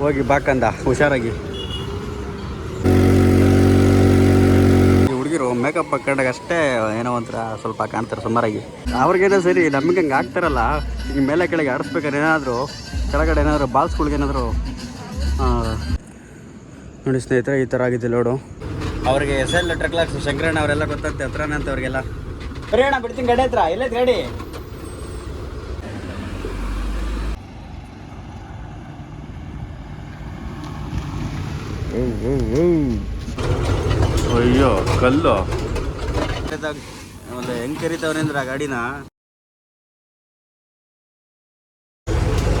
ಹೋಗಿ ಬಾಕಂದ ಹುಷಾರಾಗಿ. ಈ ಹುಡುಗಿರು ಮೇಕಪ್ ಹಾಕೊಂಡಾಗ ಅಷ್ಟೇ ಏನೋ ಒಂಥರ ಸ್ವಲ್ಪ ಕಾಣ್ತಾರೆ ಸುಮಾರಾಗಿ. ಅವ್ರಿಗೇನೋ ಸರಿ, ನಮ್ಗೆ ಹಂಗೆ ಆಗ್ತಾರಲ್ಲ ಈಗ ಮೇಲೆ ಕೆಳಗೆ ಆಡಿಸ್ಬೇಕಾದ್ರೆ ಏನಾದರೂ, ಕೆಳಗಡೆ ಏನಾದರೂ ಬಾಲ್ಸ್ಗಳಿಗೇನಾದರೂ ನೋಡಿ ಸ್ನೇಹಿತರೆ, ಈ ಥರ ಆಗಿದೆ ಲೋಡು. ಅವ್ರಿಗೆ ಎಸ್ ಎಲ್ ಲೆಟರ್ ಕ್ಲಾಸ್ ಶಂಕರಣ್ಣ ಅವರೆಲ್ಲ ಗೊತ್ತಾಗ್ತದೆ ಹತ್ರನೇ ಅಂತ ಅವ್ರಿಗೆಲ್ಲ ಬಿಡ್ತೀನಿ, ಗಡಿ ಹತ್ರ, ಎಲ್ಲೇ ಗಾಡಿ ಅಯ್ಯೋ, ಕಲ್ಲು. ಹೆಂಗ್ ಕರಿತಾವ್ರೆ ಅಂದ್ರೆ ಆ ಗಾಡಿನ?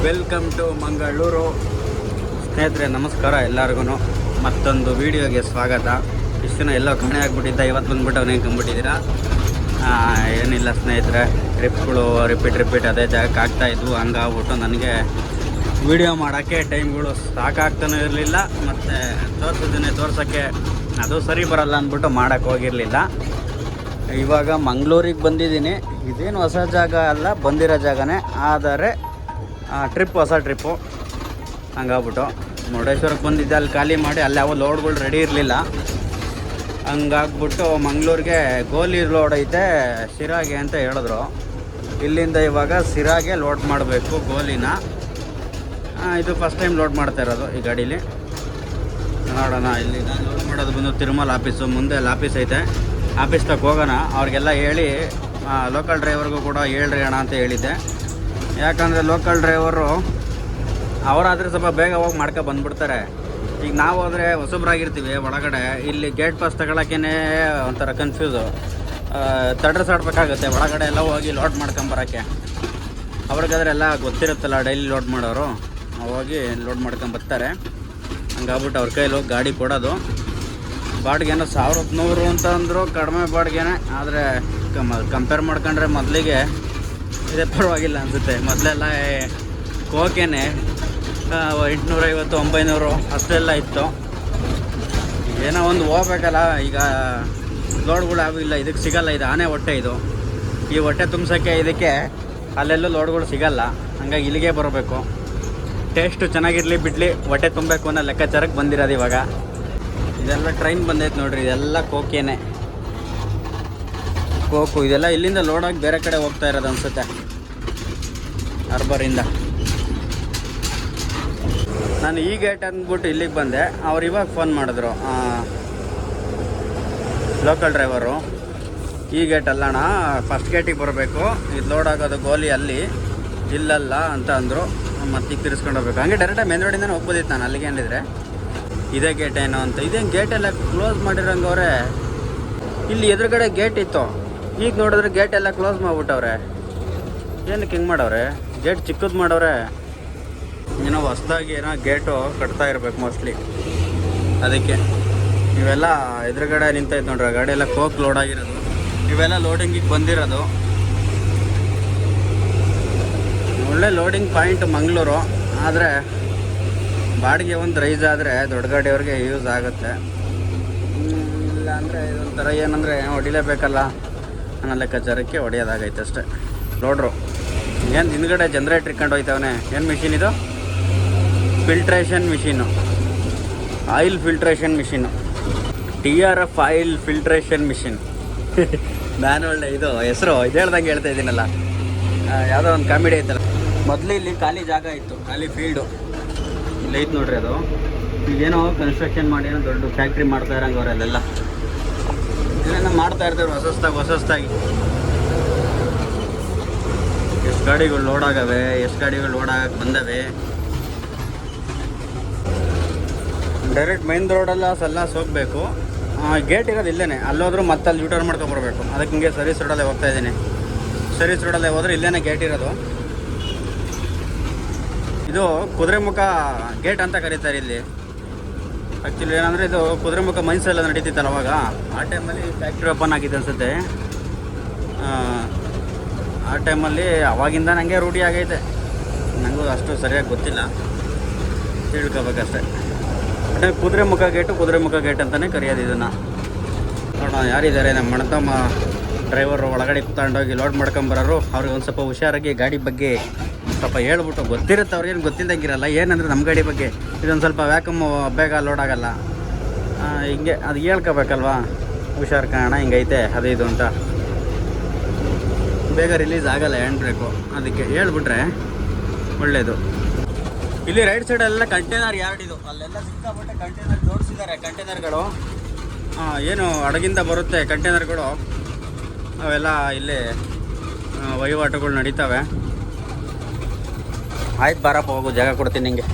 Welcome to Mangaluru. ಸ್ನೇಹಿತರೆ, ನಮಸ್ಕಾರ ಎಲ್ಲರಿಗೂ ಮತ್ತೊಂದು ವಿಡಿಯೋಗೆ ಸ್ವಾಗತ. ಇಷ್ಟು ದಿನ ಎಲ್ಲೋ ಕಣೆ ಆಗ್ಬಿಟ್ಟಿದ್ದ ಇವತ್ತು ಬಂದ್ಬಿಟ್ಟು ಅವನೇ ಕಂಬಿಟ್ಟಿದ್ದೀರಾ ಏನಿಲ್ಲ ಸ್ನೇಹಿತರೆ ಟ್ರಿಪ್ಗಳು ರಿಪೀಟ್ ರಿಪೀಟ್ ಅದೇ ಜಾಗಕ್ಕೆ ಆಗ್ತಾ ಇದ್ವು. ಹಂಗಾಗ್ಬಿಟ್ಟು ನನಗೆ ವಿಡಿಯೋ ಮಾಡೋಕ್ಕೆ ಟೈಮ್ಗಳು ಸಾಕಾಗ್ತಾನೂ ಇರಲಿಲ್ಲ ಮತ್ತು ತೋರಿಸಿದ್ದೀನಿ ತೋರ್ಸೋಕ್ಕೆ ಅದು ಸರಿ ಬರಲ್ಲ ಅಂದ್ಬಿಟ್ಟು ಮಾಡೋಕ್ಕೆ ಹೋಗಿರಲಿಲ್ಲ. ಇವಾಗ ಮಂಗಳೂರಿಗೆ ಬಂದಿದ್ದೀನಿ. ಇದೇನು ಹೊಸ ಜಾಗ ಅಲ್ಲ ಬಂದಿರೋ ಜಾಗನೇ. ಆದರೆ ಟ್ರಿಪ್ ಹೊಸ ಟ್ರಿಪ್ಪು ಹಂಗಾಗ್ಬಿಟ್ಟು ಮುರುಡೇಶ್ವರಕ್ಕೆ ಬಂದಿದ್ದೆ. ಅಲ್ಲಿ ಖಾಲಿ ಮಾಡಿ ಅಲ್ಲಿ ಯಾವ ಲೋಡ್ಗಳು ರೆಡಿ ಇರಲಿಲ್ಲ. ಹಂಗಾಗ್ಬಿಟ್ಟು ಮಂಗಳೂರಿಗೆ ಗೋಲಿ ಲೋಡ್ ಐತೆ ಶಿರಾಗೆ ಅಂತ ಹೇಳಿದ್ರು. ಇಲ್ಲಿಂದ ಇವಾಗ ಸಿರಾಗೆ ಲೋಡ್ ಮಾಡಬೇಕು ಗೋಲಿನ. ಆ, ಇದು ಫಸ್ಟ್ ಟೈಮ್ ಲೋಡ್ ಮಾಡ್ತಾ ಇರೋದು ಈ ಗಾಡೀಲಿ. ನೋಡೋಣ, ಇಲ್ಲಿ ನಾನು ಲೋಡ್ ಮಾಡೋದು ಬಂದು ತಿರುಮಲ್ ಆಫೀಸು ಮುಂದೆ ಅಲ್ಲಿ ಆಫೀಸ್ ಐತೆ. ಆಫೀಸ್ ತಗೋ ಹೋಗೋಣ. ಅವ್ರಿಗೆಲ್ಲ ಹೇಳಿ ಲೋಕಲ್ ಡ್ರೈವರ್ಗೂ ಕೂಡ ಹೇಳ್ರಿ ಅಣ್ಣ ಅಂತ ಹೇಳಿದ್ದೆ. ಯಾಕಂದರೆ ಲೋಕಲ್ ಡ್ರೈವರು ಅವರಾದರೆ ಸ್ವಲ್ಪ ಬೇಗ ಹೋಗಿ ಮಾಡ್ಕೊ ಬಂದುಬಿಡ್ತಾರೆ. ಈಗ ನಾವು ಹೋದರೆ ಹೊಸಬ್ರಾಗಿರ್ತೀವಿ ಒಳಗಡೆ. ಇಲ್ಲಿ ಗೇಟ್ ಪಾಸ್ ತಗೊಳಕ್ಕೇ ಒಂಥರ ಕನ್ಫ್ಯೂಸು ತಡ್ರಸಾಡ್ಬೇಕಾಗುತ್ತೆ ಒಳಗಡೆ ಎಲ್ಲ ಹೋಗಿ ಲೋಡ್ ಮಾಡ್ಕೊಂಬರೋಕ್ಕೆ ಅವ್ರಿಗಾದ್ರೆ ಎಲ್ಲ ಗೊತ್ತಿರುತ್ತಲ್ಲ ಡೈಲಿ ಲೋಡ್ ಮಾಡೋರು. ಹೋಗಿ ಲೋಡ್ ಮಾಡ್ಕೊಂಬರ್ತಾರೆ ಹಂಗಾಗ್ಬಿಟ್ಟು ಅವ್ರ ಕೈಲಿ ಹೋಗಿ ಗಾಡಿ ಕೊಡೋದು. ಬಾಡಿಗೆನೋ ಸಾವಿರದ ನೂರು ಅಂತ ಅಂದರು ಕಡಿಮೆ ಬಾಡಿಗೆನೆ. ಆದರೆ ಕಂಪೇರ್ ಮಾಡ್ಕೊಂಡ್ರೆ ಮೊದಲಿಗೆ ಇದೇ ಪರವಾಗಿಲ್ಲ ಅನಿಸುತ್ತೆ. ಮೊದಲೆಲ್ಲ ಕೋಕೆನೆ ಎಂಟುನೂರೈವತ್ತು, ಒಂಬೈನೂರು ಅಷ್ಟೆಲ್ಲ ಇತ್ತು. ಏನೋ ಒಂದು ಹೋಗ್ಬೇಕಲ್ಲ, ಈಗ ಲೋಡ್ಗಳು ಆಗಿಲ್ಲ ಇದಕ್ಕೆ ಸಿಗಲ್ಲ. ಇದು ಆನೆ ಹೊಟ್ಟೆ ಇದು. ಈ ಹೊಟ್ಟೆ ತುಂಬಿಸೋಕ್ಕೆ ಇದಕ್ಕೆ ಅಲ್ಲೆಲ್ಲೂ ಲೋಡ್ಗಳು ಸಿಗಲ್ಲ. ಹಂಗಾಗಿ ಇಲ್ಲಿಗೆ ಬರಬೇಕು. ಟೇಸ್ಟು ಚೆನ್ನಾಗಿರಲಿ ಬಿಡಲಿ, ಹೊಟ್ಟೆ ತುಂಬಬೇಕು ಅನ್ನೋ ಲೆಕ್ಕಾಚಾರಕ್ಕೆ ಬಂದಿರೋದು ಇವಾಗ. ಇದೆಲ್ಲ ಟ್ರೈನ್ ಬಂದೈತೆ ನೋಡ್ರಿ, ಇದೆಲ್ಲ ಕೋಕೇನೆ. ಕೋಕು, ಇದೆಲ್ಲ ಇಲ್ಲಿಂದ ಲೋಡಾಗಿ ಬೇರೆ ಕಡೆ ಹೋಗ್ತಾ ಇರೋದು ಅನ್ಸುತ್ತೆ. ಅರ್ಬರಿಂದ ನಾನು ಈ ಗೇಟ್ ಅಂದ್ಬಿಟ್ಟು ಇಲ್ಲಿಗೆ ಬಂದೆ. ಅವ್ರು ಇವಾಗ ಫೋನ್ ಮಾಡಿದ್ರು ಲೋಕಲ್ ಡ್ರೈವರು ಈ ಗೇಟ್ ಅಲ್ಲಣ್ಣ ಫಸ್ಟ್ ಗೇಟಿಗೆ ಬರಬೇಕು. ಇದು ಲೋಡ್ ಆಗೋದು ಗೋಲಿ ಅಲ್ಲಿ, ಇಲ್ಲಲ್ಲ ಅಂತ ಅಂದರು. ಮತ್ತೆ ತಿರ್ಸ್ಕೊಂಡು ಹೋಗ್ಬೇಕು ಹಂಗೆ ಡೈರೆಕ್ಟಾಗಿ ಮೇನ್ ರೋಡಿಂದ ಹೋಗ್ಬೋದಿತ್ತು ನಾನು, ಅಲ್ಲಿಗೆ ಏನಿದ್ರೆ ಇದೇ ಗೇಟ್ ಏನೋ ಅಂತ. ಇದೇನು ಗೇಟ್ ಎಲ್ಲ ಕ್ಲೋಸ್ ಮಾಡಿರೋಂಗವ್ರೆ, ಇಲ್ಲಿ ಎದುರುಗಡೆ ಗೇಟ್ ಇತ್ತು. ಈಗ ನೋಡಿದ್ರೆ ಗೇಟ್ ಎಲ್ಲ ಕ್ಲೋಸ್ ಮಾಡ್ಬಿಟ್ಟವ್ರೆ. ಏನಕ್ಕೆ ಹಿಂಗೆ ಮಾಡವ್ರೆ? ಗೇಟ್ ಚಿಕ್ಕದು ಮಾಡವ್ರೆ. ಏನೋ ಹೊಸ್ದಾಗಿ ಏನೋ ಗೇಟು ಕಟ್ತಾ ಇರ್ಬೇಕು ಮೋಸ್ಟ್ಲಿ ಅದಕ್ಕೆ ಇವೆಲ್ಲ ಎದುರುಗಡೆ ನಿಂತೈತೆ ನೋಡ್ರಿ ಗಾಡಿ ಎಲ್ಲ ಕೋಕ್ ಲೋಡ್ ಆಗಿರೋದು. ಇವೆಲ್ಲ ಲೋಡಿಂಗಿಗೆ ಬಂದಿರೋದು. ಒಳ್ಳೆ ಲೋಡಿಂಗ್ ಪಾಯಿಂಟ್ ಮಂಗಳೂರು, ಆದರೆ ಬಾಡಿಗೆ ಒಂದು ರೈಸ್ ಆದರೆ ದೊಡ್ಡ ಗಾಡಿಯವ್ರಿಗೆ ಯೂಸ್ ಆಗುತ್ತೆ. ಇಲ್ಲ ಅಂದರೆ ಇದೊಂಥರ ಏನಂದರೆ ಹೊಡಿಲೇಬೇಕಲ್ಲ ಅನ್ನೋ ಲೆಕ್ಕಾಚಾರಕ್ಕೆ ಹೊಡೆಯೋದಾಗೈತೆ ಅಷ್ಟೇ. ಲೋಡ್ರು ಏನು ಹಿಂದ್ಗಡೆ ಜನ್ರೇಟ್ರ್ ಇಟ್ಕೊಂಡು ಹೋಯ್ತವನೇ? ಏನು ಮಿಷಿನ್ ಇದು? Filtration machine oil filtration machine T R F oil filtration machine ನಾನು ಒಳ್ಳೆ ಇದು, ಹೆಸರು, ಇದು ಹೇಳ್ದಂಗೆ ಹೇಳ್ತಾ ಇದ್ದೀನಲ್ಲ ಯಾವುದೋ ಒಂದು ಕಾಮಿಡಿ ಐತಲ್ಲ. ಮೊದಲು ಇಲ್ಲಿ ಖಾಲಿ ಜಾಗ ಇತ್ತು, ಖಾಲಿ ಫೀಲ್ಡು ಇಲ್ಲಿ ಐತೆ ನೋಡ್ರಿ ಅದು. ಈಗೇನೋ ಕನ್ಸ್ಟ್ರಕ್ಷನ್ ಮಾಡಿ ಏನೋ ದೊಡ್ಡ ಫ್ಯಾಕ್ಟ್ರಿ ಮಾಡ್ತಾ ಇರಂಗೆ ಅಲ್ಲೆಲ್ಲ ಇದನ್ನ ಮಾಡ್ತಾ ಇರ್ತಾರೆ ಹೊಸಸ್ತಾಗಿ ಹೊಸಸ್ತಾಗಿ. ಹೊಸ ಎಷ್ಟು ಗಾಡಿಗಳು ಲೋಡ್ ಆಗವೆ, ಎಷ್ಟು ಗಾಡಿಗಳು ಲೋಡ್ ಆಗಕ್ಕೆ ಬಂದವೆ. ಡೈರೆಕ್ಟ್ ಮೈನ್ ರೋಡೆಲ್ಲ ಸಲ್ಲಾಸ್ ಹೋಗಬೇಕು. ಗೇಟ್ ಇರೋದು ಇಲ್ಲೇ ಅಲ್ಲೋದ್ರೂ ಮತ್ತೆ ಅಲ್ಲಿ ಯೂಟರ್ನ್ ಮಾಡ್ಕೊಂಡು ಅದಕ್ಕೆ ಹಿಂಗೆ ಸರ್ವಿಸ್ ರೋಡಲ್ಲೇ ಹೋಗ್ತಾ ಇದ್ದೀನಿ. ಸರ್ವಿಸ್ ರೋಡಲ್ಲೇ ಹೋದ್ರೆ ಇಲ್ಲೇನೆ ಗೇಟ್ ಇರೋದು. ಇದು ಕುದುರೆಮುಖ ಗೇಟ್ ಅಂತ ಕರೀತಾರೆ ಇಲ್ಲಿ. ಆ್ಯಕ್ಚುಲಿ ಏನಂದರೆ ಇದು ಕುದುರೆಮುಖ ಮುಖ ಎಲ್ಲ ನಡೀತಿತ್ತಲ್ಲ ಅವಾಗ. ಆ ಟೈಮಲ್ಲಿ ಫ್ಯಾಕ್ಟ್ರಿ ಓಪನ್ ಆಗಿದೆ ಅನ್ಸುತ್ತೆ. ಆ, ಟೈಮಲ್ಲಿ ಅವಾಗಿಂದ ನನಗೆ ರೂಢಿ ಆಗೈತೆ. ನನಗೂ ಅಷ್ಟು ಸರಿಯಾಗಿ ಗೊತ್ತಿಲ್ಲ. ತಿಳ್ಕೊಬೇಕಷ್ಟೆ. ಅದೇ ಕುದುರೆಮುಖ ಗೇಟು ಕುದುರೆಮುಖ ಗೇಟ್ ಅಂತಲೇ ಕರೆಯೋದು ಇದನ್ನು. ನೋಡೋಣ ಯಾರಿದ್ದಾರೆ? ನಮ್ಮ ಮಣತಮ್ಮ ಡ್ರೈವರ್ ಒಳಗಡೆ ಹೋಗಿ ಲೋಡ್ ಮಾಡ್ಕೊಂಬರೋರು ಅವ್ರಿಗೆ ಒಂದು ಸ್ವಲ್ಪ ಹುಷಾರಾಗಿ ಗಾಡಿ ಬಗ್ಗೆ ಸ್ವಲ್ಪ ಹೇಳ್ಬಿಟ್ಟು ಗೊತ್ತಿರುತ್ತೆ ಅವ್ರಿಗೇನು ಗೊತ್ತಿಲ್ಲದಂಗಿರಲ್ಲ ಏನಂದ್ರೆ ನಮ್ಮ ಗಾಡಿ ಬಗ್ಗೆ ಇದೊಂದು ಸ್ವಲ್ಪ ವ್ಯಾಕಮ್ ಬೇಗ ಲೋಡ್ ಆಗಲ್ಲ. ಹಿಂಗೆ ಅದು ಹೇಳ್ಕೋಬೇಕಲ್ವಾ? ಹುಷಾರು ಕಾರಣ ಹಿಂಗೈತೆ, ಅದು ಇದು ಅಂತ. ಬೇಗ ರಿಲೀಸ್ ಆಗಲ್ಲ ಹ್ಯಾಂಡ್ ಬ್ರೇಕು ಅದಕ್ಕೆ ಹೇಳ್ಬಿಟ್ರೆ ಒಳ್ಳೆಯದು ಇಲ್ಲಿ ರೈಟ್ ಸೈಡೆಲ್ಲ ಕಂಟೈನರ್ ಯಾರ್ಡ್ ಇದು. ಅಲ್ಲೆಲ್ಲ ಸಿಕ್ಕಾಬಿಟ್ಟೆ ಕಂಟೈನರ್ ಜೋಡಿಸಿದ್ದಾರೆ ಕಂಟೈನರ್ಗಳು ಏನು ಹಡಗಿಂದ ಬರುತ್ತೆ ಕಂಟೈನರ್ಗಳು ಅವೆಲ್ಲ ಇಲ್ಲಿ ವಹಿವಾಟುಗಳು ನಡೀತವೆ. ಆಯ್ತು ಬಾರಪ್ಪ, ಹೋಗು, ಜಾಗ ಕೊಡ್ತೀನಿ ನಿಂಗೆ.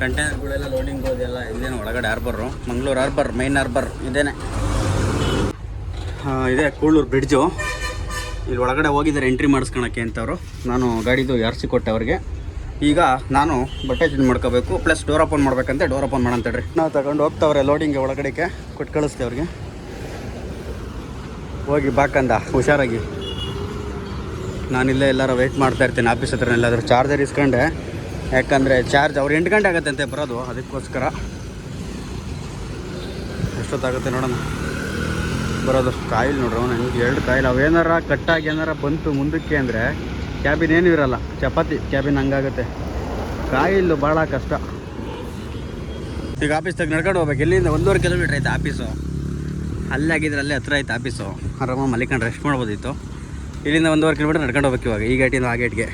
ಕಂಟೈನರ್ಗಳೆಲ್ಲ ಲೋಡಿಂಗ್ ಹೋದೆಲ್ಲ ಇಲ್ಲೇನು ಒಳಗಡೆ harbour Mangaluru harbour main harbour ಇದೇನೆ. ಇದೆ ಕೂಳೂರು ಬ್ರಿಡ್ಜು ಇಲ್ಲಿ ಒಳಗಡೆ ಹೋಗಿದ್ದಾರೆ ಎಂಟ್ರಿ ಮಾಡಿಸ್ಕೊಳಕ್ಕೆ ಅಂತವರು. ನಾನು ಗಾಡಿದು ಯಾರ್ಸಿ ಕೊಟ್ಟೆ ಅವ್ರಿಗೆ. ಈಗ ನಾನು ಬಟ್ಟೆ ಚೇಂಜ್ ಮಾಡ್ಕೋಬೇಕು ಪ್ಲಸ್ ಡೋರ್ ಓಪನ್ ಮಾಡ್ಬೇಕಂತೆ ಡೋರ್ ಓಪನ್ ಮಾಡಂತೇಳ್ರಿ ನಾವು ತಗೊಂಡು ಹೋಗ್ತಾವ್ರೆ ಲೋಡಿಂಗ್ಗೆ ಒಳಗಡೆಗೆ ಕೊಟ್ಟು ಕಳಿಸ್ತೇವ್ರಿಗೆ ಹೋಗಿ ಬಾಕಂದ ಹುಷಾರಾಗಿ. ನಾನಿಲ್ಲೇ ಎಲ್ಲಾರು ವೆಯ್ಟ್ ಮಾಡ್ತಾ ಇರ್ತೀನಿ ಆಫೀಸ್ ಹತ್ರ ಎಲ್ಲಾದರೂ ಚಾರ್ಜರ್ ಇಸ್ಕೊಂಡೆ. ಯಾಕಂದರೆ ಚಾರ್ಜ್ ಅವ್ರು ಎಂಟು ಗಂಟೆ ಆಗುತ್ತೆ ಅಂತೆ ಬರೋದು, ಅದಕ್ಕೋಸ್ಕರ. ಎಷ್ಟೊತ್ತಾಗುತ್ತೆ ನೋಡೋಣ. ಬರೋದು ಕಾಯಿಲ್ ನೋಡ್ರಿ ನನಗೆ ಎರಡು ಕಾಯಿಲ್ ಅವೇನಾರ ಕಟ್ಟಾಗಿ ಏನಾರ ಬಂತು ಮುಂದಕ್ಕೆ ಅಂದರೆ ಕ್ಯಾಬಿನ್ ಏನೂ ಇರಲ್ಲ, ಚಪಾತಿ ಕ್ಯಾಬಿನ್ ಹಂಗಾಗುತ್ತೆ. ಕಾಯಿಲ್ ಭಾಳ ಕಷ್ಟ. ಈಗ ಆಫೀಸ್ ತೆಗೆ ನಡ್ಕೊಂಡು ಹೋಗ್ಬೇಕು ಇಲ್ಲಿಂದ ಒಂದೂವರೆ ಕಿಲೋಮೀಟ್ರ್ ಐತೆ ಆಫೀಸು ಅಲ್ಲೇ ಆಗಿದ್ರೆ ಅಲ್ಲೇ ಹತ್ರ ಐತೆ ಆಫೀಸು ಆರಾಮ ಮಲಿಕೊಂಡು ರೆಸ್ಟ್ ಮಾಡ್ಬೋದಿತ್ತು. ಇಲ್ಲಿಂದ ಒಂದೂವರೆ ಕಿಲೋಮೀಟರ್ ನಡ್ಕೊಂಡು ಹೋಗ್ಬೇಕು ಇವಾಗ. ಈ ಗೇಟಿಂದ ಆ ಗೇಟ್ಗೆ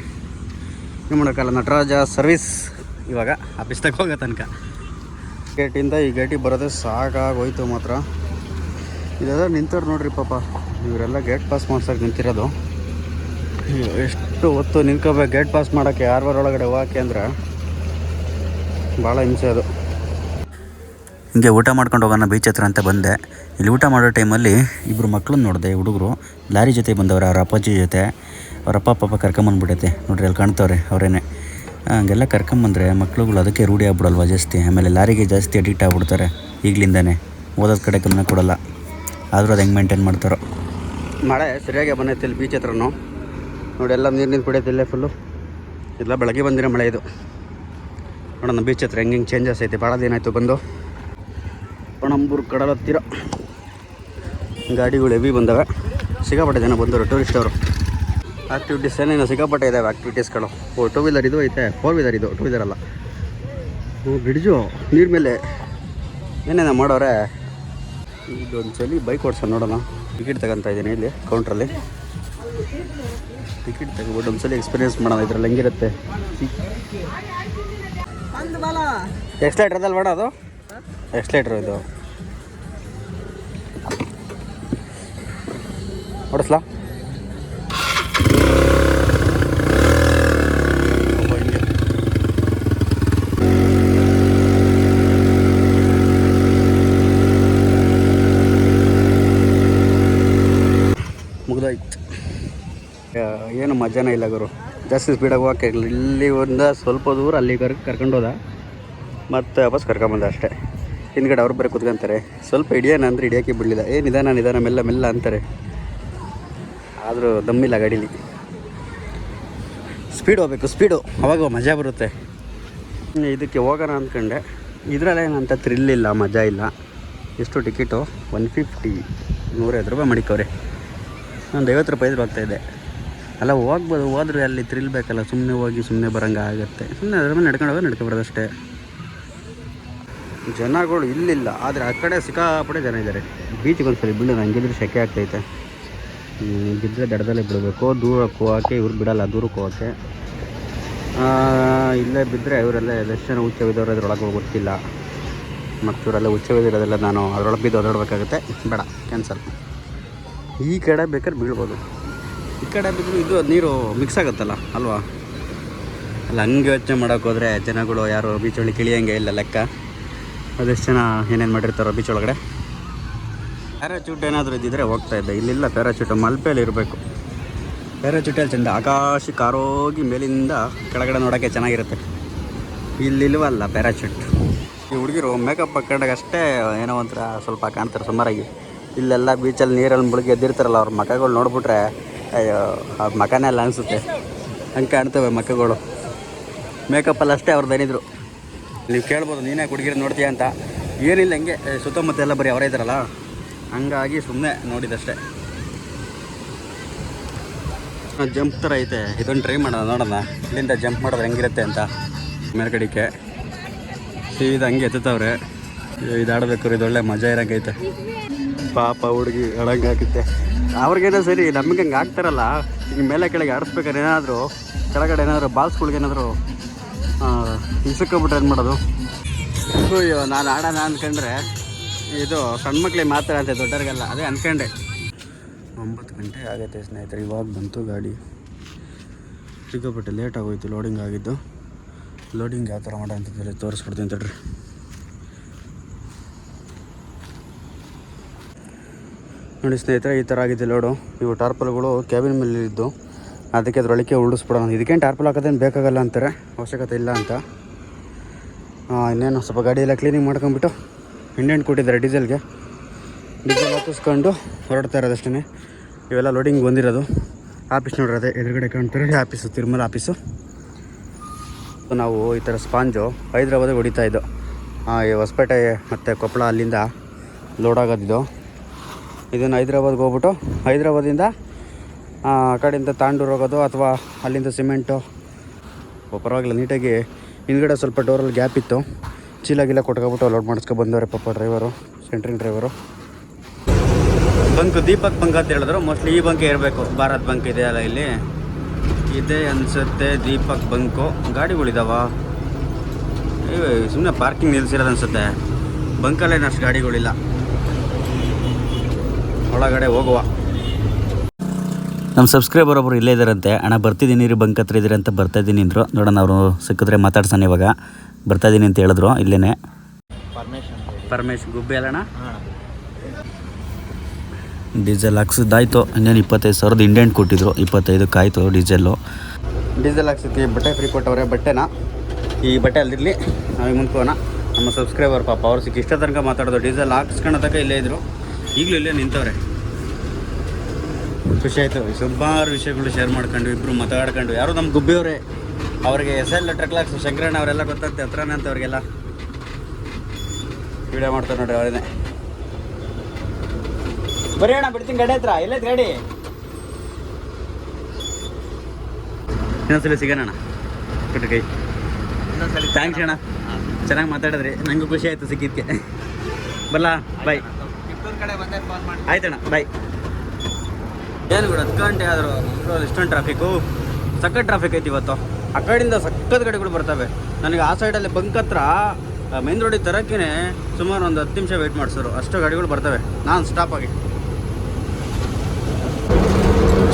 ಏನು ಮಾಡೋಕ್ಕಲ್ಲ ನಟರಾಜ ಸರ್ವಿಸ್ ಇವಾಗ ಆಫೀಸ್ದಾಗ ಹೋಗೋ ತನಕ. ಗೇಟಿಂದ ಈ ಗೇಟಿಗೆ ಬರೋದೇ ಸಾಕಾಗೋಯ್ತು ಮಾತ್ರ. ಇದೆಲ್ಲ ನಿಂತವ್ರು ನೋಡ್ರಿ ಪಾಪ. ಇವರೆಲ್ಲ ಗೇಟ್ ಪಾಸ್ ಮಾಡ್ಸೋಕೆ ನಿಂತಿರೋದು. ಎಷ್ಟು ಹೊತ್ತು ನಿಂತ್ಕೋಬೇಕು. ಗೇಟ್ ಪಾಸ್ ಮಾಡೋಕ್ಕೆ ಆರ್ವರ್ ಒಳಗಡೆ ಹೋಗೋಕ್ಕೆ ಅಂದ್ರೆ ಭಾಳ ಹಿಂಸೆ ಅದು. ಹಿಂಗೆ ಊಟ ಮಾಡ್ಕೊಂಡು ಹೋಗೋಣ ಬೀಚ್ ಹತ್ರ ಅಂತ ಬಂದೆ. ಇಲ್ಲಿ ಊಟ ಮಾಡೋ ಟೈಮಲ್ಲಿ ಇಬ್ಬರು ಮಕ್ಕಳನ್ನ ನೋಡಿದೆ, ಹುಡುಗರು. ಲಾರಿ ಜೊತೆ ಬಂದವ್ರೆ, ಅವ್ರ ಅಪ್ಪಾಜಿ ಜೊತೆ. ಅವ್ರ ಅಪ್ಪ ಪಾಪ ಕರ್ಕೊಂಬಂದ್ಬಿಟ್ಟೈತೆ ನೋಡ್ರಿ ಅಲ್ಲಿ ಕಾಣ್ತವ್ರೆ ಅವರೇನೆ. ಹಂಗೆಲ್ಲ ಕರ್ಕೊಂಬಂದ್ರೆ ಮಕ್ಳುಗಳು ಅದಕ್ಕೆ ರೂಢಿ ಆಗ್ಬಿಡಲ್ವ ಜಾಸ್ತಿ. ಆಮೇಲೆ ಲಾರಿಗೆ ಜಾಸ್ತಿ ಅಡಿಕ್ಟ್ ಆಗ್ಬಿಡ್ತಾರೆ ಈಗಲಿಂದನೇ. ಓದೋದ ಕಡೆ ಗಮನ ಕೊಡಲ್ಲ. ಆದರೂ ಅದು ಹೆಂಗೆ ಮೇಂಟೈನ್ ಮಾಡ್ತಾರೋ. ಮಳೆ ಸರಿಯಾಗಿ ಬಂದೈತೆ ಇಲ್ಲಿ ಬೀಚ್ ಹತ್ರನೂ. ನೋಡಿ, ಎಲ್ಲ ನೀರು ನಿಂತು ಕುಡಿಯೈತೆ ಇಲ್ಲೇ ಫುಲ್ಲು ಎಲ್ಲ ಬೆಳಗ್ಗೆ ಬಂದಿರೋ ಮಳೆ ಇದು. ನೋಡೋಣ ಬೀಚ್ ಹತ್ರ ಹೆಂಗೆ ಹೆಂಗೆ ಚೇಂಜಸ್ ಐತೆ. ಭಾಳ ದಿನ ಆಯಿತು ಬಂದು. ಪಣಂಬೂರು ಕಡಲ ಹತ್ತಿರ ಗಾಡಿಗಳು ಹೆವಿ ಬಂದವೆ. ಸಿಗಾಪಟ್ಟೆ ಜನ ಬಂದರು ಟೂರಿಸ್ಟ್ ಅವರು. ಆಕ್ಟಿವಿಟೀಸ್ ಏನೇನು ಸಿಗಾಪಟ್ಟೆ ಇದಾವೆ ಆ್ಯಕ್ಟಿವಿಟೀಸ್ಗಳು ಓ ಟೂ ವೀಲರ್ ಇದು ಐತೆ ಫೋರ್ ವೀಲರ್ ಇದು ಟೂ ವೀಲರ್ ಅಲ್ಲ. ಓ ಬ್ರಿಡ್ಜು ನೀರು ಮೇಲೆ ಏನೇನ ಮಾಡೋರೆ. ಇದೊಂದು ಸಲ ಬೈಕ್ ಓಡ್ಸೋಣ ನೋಡೋಣ. ಟಿಕೆಟ್ ತಗೊಂತ ಇದ್ದೀನಿ ಇಲ್ಲಿ ಕೌಂಟ್ರಲ್ಲಿ ಟಿಕೆಟ್ ತಗೊಬಿಟ್ಟು ಒಂದು ಸಲ ಎಕ್ಸ್ಪೀರಿಯನ್ಸ್ ಮಾಡೋಣ ಇದ್ರಲ್ಲಿ ಹೆಂಗಿರುತ್ತೆ. ಎಕ್ಸ್ಲೇಟ್ರ್ ಬೇಡ ಅದು? ಎಕ್ಸ್ಲೇಟ್ರ್ ಇದು. ಓಡಿಸ್ಲಾ ಮುಗ್ದಾಯ್ತು. ಏನು ಮಜಾನೇ ಇಲ್ಲ ಗುರು. ಜಾಸ್ತಿ ಸ್ಪೀಡಾಗಿ ಹೋಗಕ್ಕೆ ಇಲ್ಲಿ ಒಂದ ಸ್ವಲ್ಪ ದೂರ ಅಲ್ಲಿ ಕರ್, ಕರ್ಕೊಂಡು ಹೋದ. ಮತ್ತೆ ವಾಪಸ್ ಕರ್ಕೊಂಬಂದ ಅಷ್ಟೇ. ಹಿಂದ್ಗಡೆ ಅವ್ರು ಬರೀ ಕುತ್ಕೊಂತಾರೆ. ಸ್ವಲ್ಪ ಹಿಡಿಯೋಣ ಅಂದರೆ ಹಿಡಿಯೋಕ್ಕೆ ಬಿಡಲಿಲ್ಲ. ಏ, ನಿಧಾನ ನಿಧಾನ, ಮೆಲ್ಲ ಮೆಲ್ಲ ಅಂತಾರೆ. ಆದರೂ ದಮ್ಮಿಲ್ಲ ಗಾಡೀಲಿ. ಸ್ಪೀಡ್ ಹೋಗ್ಬೇಕು ಸ್ಪೀಡು ಅವಾಗ ಮಜಾ ಬರುತ್ತೆ. ಇದಕ್ಕೆ ಹೋಗೋಣ ಅಂದ್ಕೊಂಡೆ. ಇದರಲ್ಲೇನಂತ ಥ್ರಿಲ್ ಇಲ್ಲ, ಮಜಾ ಇಲ್ಲ. ಎಷ್ಟು ಟಿಕೆಟು? ಒನ್ ಫಿಫ್ಟಿ ನೂರೈವತ್ತು ರೂಪಾಯಿ ಮಡಿಕವ್ರೆ. ಒಂದು ಐವತ್ತು ರೂಪಾಯಿ ಇದ್ರೆ ಆಗ್ತಾಯಿದೆ ಅಲ್ಲ, ಹೋಗ್ಬೋದು. ಹೋದ್ರೆ ಅಲ್ಲಿ ಥ್ರಿಲ್ ಬೇಕಲ್ಲ. ಸುಮ್ಮನೆ ಹೋಗಿ ಸುಮ್ಮನೆ ಬರೋಂಗೆ ಆಗುತ್ತೆ. ಸುಮ್ಮನೆ ಅದ್ರ ಮೇಲೆ ನಡ್ಕೊಂಡು ಹೋಗಿ ನಡ್ಕೊ ಬರೋದಷ್ಟೇ. ಜನಗಳು ಇಲ್ಲಿಲ್ಲ. ಆದರೆ ಆ ಕಡೆ ಸಿಕ್ಕಾಪಟ್ಟೆ ಜನ ಇದ್ದಾರೆ. ಬೀಚಿಗೆ ಸರಿ ಬಿಡೋದು ಹಂಗಿದ್ರೆ ಸೆಕೆ ಆಗ್ತೈತೆ. ಬಿದ್ದರೆ ದಡದಲ್ಲೇ ಬಿಡಬೇಕು. ದೂರಕ್ಕೆ ಹೋಗೋಕ್ಕೆ ಇವ್ರು ಬಿಡಲ್ಲ ದೂರಕ್ಕೆ ಹೋಗೋಕ್ಕೆ ಇಲ್ಲೇ ಬಿದ್ದರೆ ಇವರೆಲ್ಲ ಎಷ್ಟು ಜನ ಹುಚ್ಚವಿದವರು ಅದ್ರೊಳಗೆ ಗೊತ್ತಿಲ್ಲ ಮತ್ತು ಇವರೆಲ್ಲ ಹುಚ್ಚವಿದಿರೋದೆಲ್ಲ ನಾನು ಅದರೊಳಗೆ ಬಿದ್ದು ಓದಾಡಬೇಕಾಗುತ್ತೆ ಬೇಡ, ಕ್ಯಾನ್ಸಲ್. ಈ ಕಡೆ ಬೇಕಾದ್ರೆ ಬೀಳ್ಬೋದು. ಈ ಕಡೆ ಬಿದ್ದರೂ ಇದು ನೀರು ಮಿಕ್ಸ್ ಆಗುತ್ತಲ್ಲ, ಅಲ್ವಾ? ಅಲ್ಲ, ಹಂಗೆ ಯೋಚನೆ ಮಾಡೋಕೆ ಹೋದರೆ ಜನಗಳು ಯಾರು ಬೀಚ್ ಒಳಗೆ ಇಲ್ಲ ಲೆಕ್ಕ. ಅದೆಷ್ಟು ಜನ ಏನೇನು ಮಾಡಿರ್ತಾರೋ ಬೀಚ್ ಒಳಗಡೆ. ಪ್ಯಾರಾಚೂಟ್ ಏನಾದರೂ ಇದ್ದಿದ್ರೆ ಹೋಗ್ತಾ ಇದ್ದೆ. ಇಲ್ಲಿಲ್ಲ ಪ್ಯಾರಾಚೂಟ್ ಮಲ್ಪೆಯಲ್ಲಿ ಇರಬೇಕು. ಪ್ಯಾರಾಚೂಟಲ್ಲಿ ಚೆಂದ ಆಕಾಶ ಕಾರೋಗಿ ಮೇಲಿಂದ ಕೆಳಗಡೆ ನೋಡೋಕ್ಕೆ ಚೆನ್ನಾಗಿರುತ್ತೆ. ಇಲ್ಲಿಲ್ವಲ್ಲ ಪ್ಯಾರಾಚೂಟ್ ಈ ಹುಡುಗಿರು ಮೇಕಪ್ ಹಾಕೊಂಡಾಗ ಅಷ್ಟೇ ಏನೋ ಒಂಥರ ಸ್ವಲ್ಪ ಕಾಣ್ತಾರೆ ಸುಮಾರಾಗಿ. ಇಲ್ಲೆಲ್ಲ ಬೀಚಲ್ಲಿ ನೀರಲ್ಲಿ ಮುಳುಗಿ ಎದ್ದಿರ್ತಾರಲ್ಲ, ಅವ್ರ ಮಖಗಳು ನೋಡ್ಬಿಟ್ರೆ, ಅಯ್ಯೋ ಆ ಮಖನೇ ಅಲ್ಲ ಅನಿಸುತ್ತೆ. ಹಂಗೆ ಕಾಣ್ತವೆ ಮಖಗಳು ಮೇಕಪ್ಪಲ್ಲಿ ಅಷ್ಟೇ ಅವ್ರು ದನಿದ್ರು ನೀವು ಕೇಳ್ಬೋದು, ನೀನೇ ಹುಡುಗಿರು ನೋಡ್ತೀಯ ಅಂತ. ಏನಿಲ್ಲ, ಹಂಗೆ ಸುತ್ತಮುತ್ತ ಎಲ್ಲ ಬರೀ ಅವರೇ ಇದ್ದಾರಲ್ಲ. ಹಂಗಾಗಿ ಸುಮ್ಮನೆ ನೋಡಿದಷ್ಟೇ. ಜಂಪ್ ಥರ ಐತೆ. ಇದೊಂದು ಟ್ರೈ ಮಾಡೋಣ, ನೋಡೋಣ. ಇಲ್ಲಿಂದ ಜಂಪ್ ಮಾಡಿದ್ರೆ ಹೆಂಗಿರುತ್ತೆ ಅಂತ. ಮೇಲ್ಗಡಿಕೆ. ಇದು ಹಂಗೆ ಎತ್ತವ್ರೆ ಇದು ಆಡಬೇಕು ಇದು ಒಳ್ಳೆ ಮಜಾ ಇರೋಂಗೈತೆ ಪಾಪ ಹುಡುಗಿ ಅಡಂಗೆ ಆಗುತ್ತೆ ಅವ್ರಿಗೇನೋ ಸರಿ, ನಮಗೆ ಹಂಗೆ ಆಗ್ತಾರಲ್ಲ ಈಗ ಮೇಲೆ ಕೆಳಗೆ ಆಡಿಸ್ಬೇಕಾದ್ರೆ ಏನಾದರೂ, ಕೆಳಗಡೆ ಏನಾದರೂ ಬಾಲ್ಸ್ಗಳಿಗೆ ಏನಾದರೂ ಏನು ಮಾಡೋದು? ಅಯ್ಯೋ, ನಾನು ಆಡೋಣ ಅಂದ್ಕೊಂಡ್ರೆ ಇದು ಸಣ್ಣ ಮಕ್ಳಿಗೆ ಮಾತ್ರ ಅಂತೆ, ದೊಡ್ಡವ್ರಿಗೆಲ್ಲ. ಅದೇ ಅನ್ಕೊಂಡೆ. ಒಂಬತ್ತು ಗಂಟೆ ಆಗೈತೆ ಸ್ನೇಹಿತರೆ, ಇವಾಗ ಬಂತು ಗಾಡಿ. ಸಿಕ್ಕಾಪಟ್ಟೆ ಲೇಟ್ ಆಗೋಯ್ತು ಲೋಡಿಂಗ್ ಆಗಿದ್ದು. ಲೋಡಿಂಗ್ ಯಾವ ಥರ ಮಾಡೋ ಅಂತಂದರೆ ತೋರಿಸ್ಕೊಡ್ತೀನಿ ತಡ್ರಿ. ನೋಡಿ ಸ್ನೇಹಿತರೆ, ಈ ಥರ ಆಗಿದೆ ಲೋಡು ಇವು ಟಾರ್ಪಲ್ಗಳು ಕ್ಯಾಬಿನ್ ಮೇಲೆ ಇದ್ದು, ಅದಕ್ಕೆ ಅದರೊಳಗೆ ಉಳಿಸ್ಬಿಡೋಣ ಇದಕ್ಕೇನು ಟಾರ್ಪಲ್ ಹಾಕೋದೇನು ಬೇಕಾಗಲ್ಲ ಅಂತಾರೆ, ಅವಶ್ಯಕತೆ ಇಲ್ಲ ಅಂತ. ಇನ್ನೇನು, ಸ್ವಲ್ಪ ಗಾಡಿಯೆಲ್ಲ ಕ್ಲೀನಿಂಗ್ ಮಾಡ್ಕೊಂಬಿಟ್ಟು ಇಂಡೆಂಟ್ ಕೊಟ್ಟಿದ್ದಾರೆ ಡೀಸೆಲ್ಗೆ. ಡೀಸೆಲ್ ಹಾಕಿಸ್ಕೊಂಡು ಹೊರಡ್ತಾ ಇರೋದಷ್ಟೇ ಇವೆಲ್ಲ ಲೋಡಿಂಗ್ ಬಂದಿರೋದು. ಆಫೀಸ್ ನೋಡ್ರಿ ಅದೇ ಎದುರುಗಡೆ ಕಾಣ್ತಾರೆ ಆಫೀಸು, ತಿರುಮಲ ಆಫೀಸು. ನಾವು ಈ ಥರ ಸ್ಪಾಂಜು ಹೈದ್ರಾಬಾದಿಗೆ ಹೊಡಿತಾ ಇದ್ದು. ಈ ಹೊಸಪೇಟೆ ಮತ್ತು ಕೊಪ್ಪಳ ಅಲ್ಲಿಂದ ಲೋಡ್ ಆಗೋದಿದ್ದು. ಇದನ್ನು ಹೈದ್ರಾಬಾದ್ಗೆ ಹೋಗ್ಬಿಟ್ಟು ಹೈದ್ರಾಬಾದಿಂದ ಆ, ಕಡೆಯಿಂದ ತಾಂಡೂರು ಹೋಗೋದು ಅಥವಾ ಅಲ್ಲಿಂದ ಸಿಮೆಂಟು. ಪರವಾಗಿಲ್ಲ, ನೀಟಾಗಿ ಹಿಂದ್ಗಡೆ ಸ್ವಲ್ಪ ಡೋರಲ್ಲಿ ಗ್ಯಾಪ್ ಇತ್ತು. ಚೀಲ ಗಿಲ ಕೊಟ್ಕೊಬಿಟ್ಟು ಲೋಡ್ ಮಾಡಿಸ್ಕೊ ಬಂದವ್ರೆ ಪಾಪ driver, centring driver. Bunk Deepak bunk ಅಂತ ಹೇಳಿದ್ರು. ಮೋಸ್ಟ್ಲಿ ಈ ಬಂಕ್ ಇರಬೇಕು. ಭಾರತ್ ಬಂಕ್ ಇದೆ ಅಲ್ಲ ಇಲ್ಲಿ. ಇದೆ ಅನ್ಸುತ್ತೆ ದೀಪಕ್ ಬಂಕು. ಗಾಡಿಗಳಿದಾವ ಸುಮ್ಮನೆ ಪಾರ್ಕಿಂಗ್ ನಿಲ್ಸಿರೋದು ಅನ್ಸುತ್ತೆ. ಬಂಕಲ್ಲೇನಷ್ಟು ಗಾಡಿಗಳಿಲ್ಲ. ಒಳಗಡೆ ಹೋಗುವ. ನಮ್ಮ ಸಬ್ಸ್ಕ್ರೈಬರ್ ಒಬ್ಬರು ಇಲ್ಲೇ ಇದ್ದಾರಂತೆ ಅಣ್ಣ ಬರ್ತಿದ್ದೀನಿ ರೀ, ಬಂಕ್ ಹತ್ರ ಇದ್ದೀರಿ ಅಂತ ಬರ್ತಾ ಅಂದರು. ನೋಡೋಣ ಅವರು ಸಿಕ್ಕಿದ್ರೆ ಮಾತಾಡ್ಸೋಣ ಇವಾಗ. ಬರ್ತಾ ಇದ್ದೀನಿ ಅಂತ ಹೇಳಿದ್ರು ಇಲ್ಲೇ ಪರಮೇಶ್ ಗುಬ್ಬಿ ಅಲ್ಲಣ್ಣ? ಡೀಸೆಲ್ ಹಾಕ್ಸಿದ್ದಾಯ್ತು. ಇನ್ನೇನು ಇಪ್ಪತ್ತೈದು ಸಾವಿರದ ಇಂಡೆಂಟ್ ಕೊಟ್ಟಿದ್ರು, ಇಪ್ಪತ್ತೈದಕ್ಕೆ ಆಯಿತು ಡೀಸೆಲ್ಲು. ಡೀಸೆಲ್ ಹಾಕ್ಸಿತಿ ಬಟ್ಟೆ ಫ್ರೀ ಕೊಟ್ಟವ್ರೆ, ಬಟ್ಟೆನ? ಈ ಬಟ್ಟೆ ಅಲ್ಲಿರಲಿ, ನಾವೀಗ ಮುಂದ್ಕೋಣ ನಮ್ಮ ಸಬ್ಸ್ಕ್ರೈಬರ್ ಪಾಪ, ಅವ್ರು ಸಿಕ್ಕಿ ಇಷ್ಟ ತನಕ ಮಾತಾಡೋದು. ಡೀಸೆಲ್ ಹಾಕ್ಸ್ಕೊಳೋ ಇಲ್ಲೇ ಇದ್ರು. ಈಗಲೂ ಇಲ್ಲೇ ನಿಂತವ್ರೆ. ಖುಷಿ ಆಯಿತು. ಸುಮಾರು ವಿಷಯಗಳು ಶೇರ್ ಮಾಡ್ಕೊಂಡು ಇಬ್ರು ಮಾತಾಡ್ಕೊಂಡು ಯಾರು ನಮ್ಮ ಗುಬ್ಬಿಯವರೇ ಅವ್ರಿಗೆ ಎಸ್ ಎಲ್ ಟ್ರಕ್ಲಾಕ್ಸ್ ಶಂಕರಣ್ಣ ಅವರೆಲ್ಲ ಗೊತ್ತಂತೆ ಹತ್ರನೇ ಅಂತ ಅವ್ರಿಗೆಲ್ಲ. ವಿಡಿಯೋ ಮಾಡ್ತಾರೆ ನೋಡ್ರಿ ಅವರೇನೆ. ಬರೀ ಅಣ್ಣ ಬಿಡ್ತೀನಿ ಗಾಡಿ ಹತ್ರ ಎಲ್ಲೈತೆ ಗಾಡಿ ಇನ್ನೊಂದ್ಸಲ ಸಿಗೋಣ ಕೊಟ್ಟು ಕೈ. ಥ್ಯಾಂಕ್ಸ್ ಅಣ್ಣ. ಚೆನ್ನಾಗಿ ಮಾತಾಡಿದ್ರಿ. ನಂಗೂ ಖುಷಿ ಆಯಿತು ಸಿಕ್ಕಿದ್ದಕ್ಕೆ ಬಲ್ಲ ಬಾಯ್ ಆಯ್ತಣ್ಣ ಬಾಯ್ ಏನು ಬಿಡು, ಹತ್ತು ಗಂಟೆ ಆದರೂ ಇಷ್ಟೊಂದು ಟ್ರಾಫಿಕ್ಕು ಸಖತ್ ಟ್ರಾಫಿಕ್ ಐತಿ ಇವತ್ತು. ಆ ಕಡೆಯಿಂದ ಸಖತ್ ಗಾಡಿಗಳು ಬರ್ತವೆ. ನನಗೆ ಆ ಸೈಡಲ್ಲಿ ಬಂಕ್ ಹತ್ರ ಮೈನ್ ರೋಡಿಗೆ ತರೋಕ್ಕೇ ಸುಮಾರು ಒಂದು ಹತ್ತು ನಿಮಿಷ ವೆಯ್ಟ್ ಮಾಡಿಸೋರು ಅಷ್ಟು ಗಾಡಿಗಳು ಬರ್ತವೆ. ನಾನು ಸ್ಟಾಪ್ ಆಗಿ.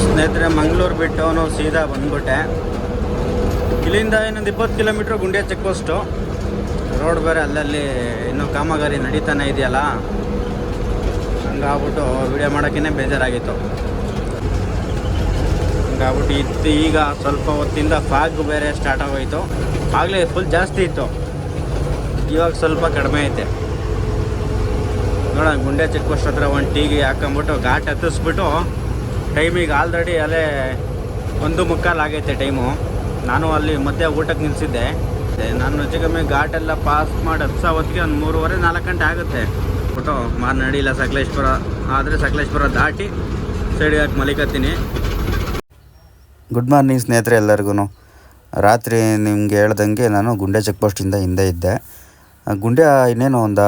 ಸ್ನೇಹಿತರೆ, ಮಂಗಳೂರು ಬಿಟ್ಟು ಸೀದಾ ಬಂದ್ಬಿಟ್ಟೆ. ಇಲ್ಲಿಂದ ಇನ್ನೊಂದು ಇಪ್ಪತ್ತು kilometre Gundya check post road ಬೇರೆ ಅಲ್ಲಲ್ಲಿ ಇನ್ನೂ ಕಾಮಗಾರಿ ನಡೀತಾನೆ ಇದೆಯಲ್ಲ? ಹಂಗಾಗ್ಬಿಟ್ಟು ವಿಡಿಯೋ ಮಾಡೋಕ್ಕೇ ಬೇಜಾರಾಗಿತ್ತು. ಹಂಗಾಗ್ಬಿಟ್ಟು ಇತ್ತು. ಈಗ ಸ್ವಲ್ಪ ಹೊತ್ತಿಂದ ಫಾಗ್ ಬೇರೆ ಸ್ಟಾರ್ಟ್ ಆಗೋಯ್ತು. ಆಗಲೇ ಫುಲ್ ಜಾಸ್ತಿ ಇತ್ತು. ಇವಾಗ ಸ್ವಲ್ಪ ಕಡಿಮೆ ಐತೆ. ನೋಡೋಣ, ಗುಂಡೆ ಚೆಕ್ ಪೋಸ್ಟ್ ಹತ್ರ ಒಂದು ಟೀಗೆ ಹಾಕೊಂಬಿಟ್ಟು ಘಾಟ್ ಹತ್ತಿಸ್ಬಿಟ್ಟು ಟೈಮಿಗೆ ಆಲ್ರೆಡಿ ಅಲ್ಲೇ ಒಂದು ಮುಕ್ಕಾಲು ಆಗೈತೆ ಟೈಮು ನಾನು ಅಲ್ಲಿ ಮತ್ತೆ ಊಟಕ್ಕೆ ನಿಲ್ಲಿಸಿದ್ದೆ ನಾನು ಹೆಚ್ಚು ಘಾಟೆಲ್ಲ ಪಾಸ್ ಮಾಡಿ ಹತ್ತು ಹೊತ್ತಿಗೆ ಒಂದು ಮೂರುವರೆ, ನಾಲ್ಕು ಗಂಟೆ ಆಗುತ್ತೆ. ಫೋಟೋ ಮಾರ್ನಡಿ ಇಲ್ಲ ಸಕಲೇಶ್ಪುರ. ಆದರೆ ಸಕಲೇಶ್ಪುರ ದಾಟಿ ಸೈಡಿಗೆ ಹಾಕಿ ಮಲಿಕತ್ತೀನಿ? ಗುಡ್ ಮಾರ್ನಿಂಗ್ ಸ್ನೇಹಿತರೆ ಎಲ್ಲರಿಗೂ ರಾತ್ರಿ ನಿಮ್ಗೆ ಹೇಳ್ದಂಗೆ ನಾನು ಗುಂಡೆ ಚೆಕ್ ಪೋಸ್ಟಿಂದ ಹಿಂದೆ ಇದ್ದೆ. ಗುಂಡೆ ಇನ್ನೇನು ಒಂದು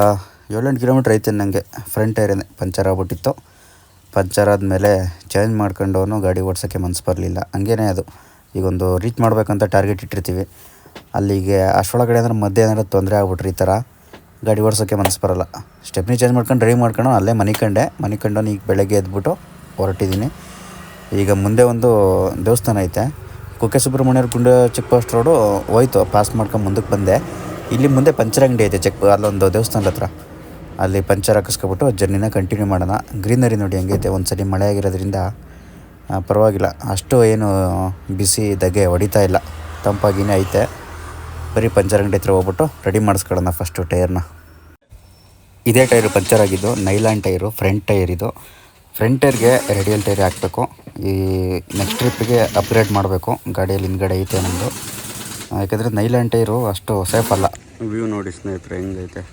ಏಳೆಂಟು ಕಿಲೋಮೀಟ್ರ್ ಐತೆ ನನಗೆ ಫ್ರಂಟ್ ಟೈರೇನೆ ಪಂಚರ್ ಆಗ್ಬಿಟ್ಟಿತ್ತು. ಪಂಚರ್ ಆದಮೇಲೆ ಚೇಂಜ್ ಮಾಡ್ಕೊಂಡವನು ಗಾಡಿ ಓಡ್ಸೋಕ್ಕೆ ಮನಸ್ಸು ಬರಲಿಲ್ಲ. ಹಂಗೇನೆ ಅದು. ಈಗ ಒಂದು ರೀಚ್ ಮಾಡಬೇಕಂತ ಟಾರ್ಗೆಟ್ ಇಟ್ಟಿರ್ತೀವಿ. ಅಲ್ಲಿಗೆ ಅಷ್ಟೊಳಗಡೆ ಅಂದ್ರೆ ಮಧ್ಯೆ ಏನಾದ್ರು ತೊಂದರೆ ಆಗ್ಬಿಟ್ರಿ ಈ ಥರ ಗಾಡಿ ಓಡ್ಸೋಕ್ಕೆ ಮನಸ್ಸು ಬರೋಲ್ಲ. ಸ್ಟೆಪ್ನಿ ಚೇಂಜ್ ಮಾಡ್ಕೊಂಡು ಡ್ರೈವ್ ಮಾಡ್ಕೊಂಡು, ಅಲ್ಲೇ ಮನೆ ಕಂಡೆ ಮನೆ ಕಂಡು ಈಗ ಬೆಳಗ್ಗೆ ಎದ್ಬಿಟ್ಟು ಹೊರಟಿದ್ದೀನಿ ಈಗ ಮುಂದೆ ಒಂದು ದೇವಸ್ಥಾನ ಐತೆ. ಕುಕ್ಕೆ ಸುಬ್ರಹ್ಮಣ್ಯರ ಗುಂಡ ಚೆಕ್ ಪೋಸ್ಟ್ ರೋಡು ಹೋಯ್ತು ಪಾಸ್ ಮಾಡ್ಕೊಂಡು ಮುಂದಕ್ಕೆ ಬಂದೆ. ಇಲ್ಲಿ ಮುಂದೆ ಪಂಚರ್ ಅಂಗಡಿ ಐತೆ ಚೆಕ್, ಅಲ್ಲೊಂದು ದೇವಸ್ಥಾನದ ಹತ್ರ. ಅಲ್ಲಿ ಪಂಚರ್ ಹಾಕಿಸ್ಕೊಬಿಟ್ಟು ಜರ್ನಿನ ಕಂಟಿನ್ಯೂ ಮಾಡೋಣ. ಗ್ರೀನರಿ ನೋಡಿ ಹೆಂಗೈತೆ ಒಂದು ಸರಿ ಮಳೆ ಆಗಿರೋದ್ರಿಂದ ಪರವಾಗಿಲ್ಲ. ಅಷ್ಟು ಏನು ಬಿಸಿ ಧಗೆ ಹೊಡಿತಾ ಇಲ್ಲ. ತಂಪಾಗಿನೇ ಐತೆ. ಬರೀ ಪಂಚರ್ ಅಂಗಡಿ ಹತ್ರ ಹೋಗ್ಬಿಟ್ಟು ರೆಡಿ ಮಾಡಿಸ್ಕೊಳ್ಳೋಣ ಫಸ್ಟು ಟೈರ್ನ ಇದೇ ಟೈರು ಪಂಚರ್ ಆಗಿದ್ದು ನೈಲಾನ್ ಟೈರು ಫ್ರಂಟ್ ಟೈರ್ ಇದು. ಫ್ರಂಟ್ ಟೈರ್ಗೆ ರೇಡಿಯಲ್ ಟೈರ್ ಹಾಕಬೇಕು. ಈ ನೆಕ್ಸ್ಟ್ ಟ್ರಿಪ್ಪಿಗೆ ಅಪ್ಗ್ರೇಡ್ ಮಾಡಬೇಕು. ಗಾಡಿಯಲ್ಲಿ ಹಿಂದ್ಗಡೆ ಐತೆ ನಮ್ಮದು ಯಾಕೆಂದರೆ ನೈಲಾನ್ ಟೈರು ಅಷ್ಟು ಸೇಫ್ ಅಲ್ಲ. ವ್ಯೂ ನೋಡಿ ಸ್ನೇಹಿತರೆ ಹೆಂಗೈತೆ.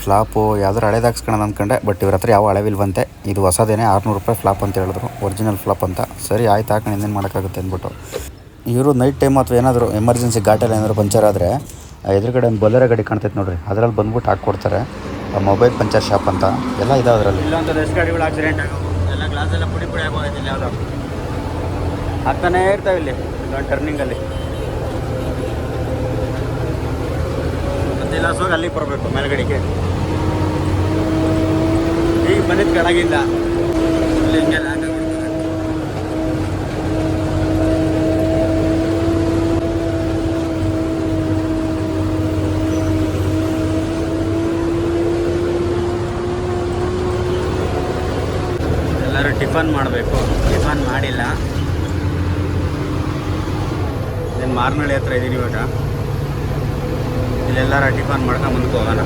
ಫ್ಲಾಪು ಯಾವ್ದಾರು ಹಳೇದು ಹಾಕ್ಸ್ಕೊಳ್ಳೋಣ ಅಂದ್ಕೊಂಡೆ ಬಟ್ ಇವ್ರ ಹತ್ರ ಯಾವ ಹಳೆವಿಲ್ವಂತೆ. ಇದು ಹೊಸದೇನೆ ಆರುನೂರು ರೂಪಾಯಿ ಫ್ಲಾಪ್ ಅಂತ ಹೇಳಿದ್ರು. ಒರಿಜಿನಲ್ ಫ್ಲಾಪ್ ಅಂತ. ಸರಿ ಆಯ್ತು ಹಾಕೊಂಡು ಇನ್ನೇನು ಮಾಡೋಕ್ಕಾಗುತ್ತೆ ಅಂದ್ಬಿಟ್ಟು. ಇವರು ನೈಟ್ ಟೈಮ್ ಅಥವಾ ಏನಾದರೂ ಎಮರ್ಜೆನ್ಸಿ ಘಾಟಲ್ಲಿ ಏನಾದರೂ ಪಂಚರ್ ಆದರೆ ಎದುರುಗಡೆ ಒಂದು ಬೊಲೆರ ಗಾಡಿ ಕಾಣ್ತೈತೆ ನೋಡ್ರಿ. ಅದರಲ್ಲಿ ಬಂದ್ಬಿಟ್ಟು ಹಾಕ್ಕೊಡ್ತಾರೆ ಮೊಬೈಲ್ ಪಂಚರ್ ಶಾಪ್ ಅಂತ. ಎಲ್ಲ ಇದೆ ಅದರಲ್ಲಿ. ಇಲ್ಲೊಂದು ರೆಸ್ ಗಾಡಿಗಳು ಆಕ್ಸಿಡೆಂಟ್ ಎಲ್ಲ ಗ್ಲಾಸ್ ಎಲ್ಲ ಪುಡಿ ಪುಡಿ ಆಗೋಗೈತೆ ಇಲ್ಲಿ ಯಾವುದೋ. ಆಗ್ತಾನೇ ಇರ್ತಾವೆ ಇಲ್ಲಿ. ಟರ್ನಿಂಗಲ್ಲಿ ಮತ್ತೆ ಹೋಗಿ ಅಲ್ಲಿಗೆ ಬರಬೇಕು ಮೇಲ್ಗಡೆಗೆ. ಈಗ ಬಂದಿದ್ದು ಕೆಳಗಿಂದ. ಅಲ್ಲಿ ಟಿಫನ್ ಮಾಡಬೇಕು. ಟಿಫನ್ ಮಾಡಿಲ್ಲ. ಏನು ಮಾರ್ನಳ್ಳಿ ಹತ್ರ ಇದ್ದೀನಿ ಇವಾಗ. ಇಲ್ಲೆಲ್ಲರ ಟಿಫನ್ ಮಾಡ್ಕೊಂಡು ಮುಂದಕ್ಕೆ ಹೋಗೋಣ.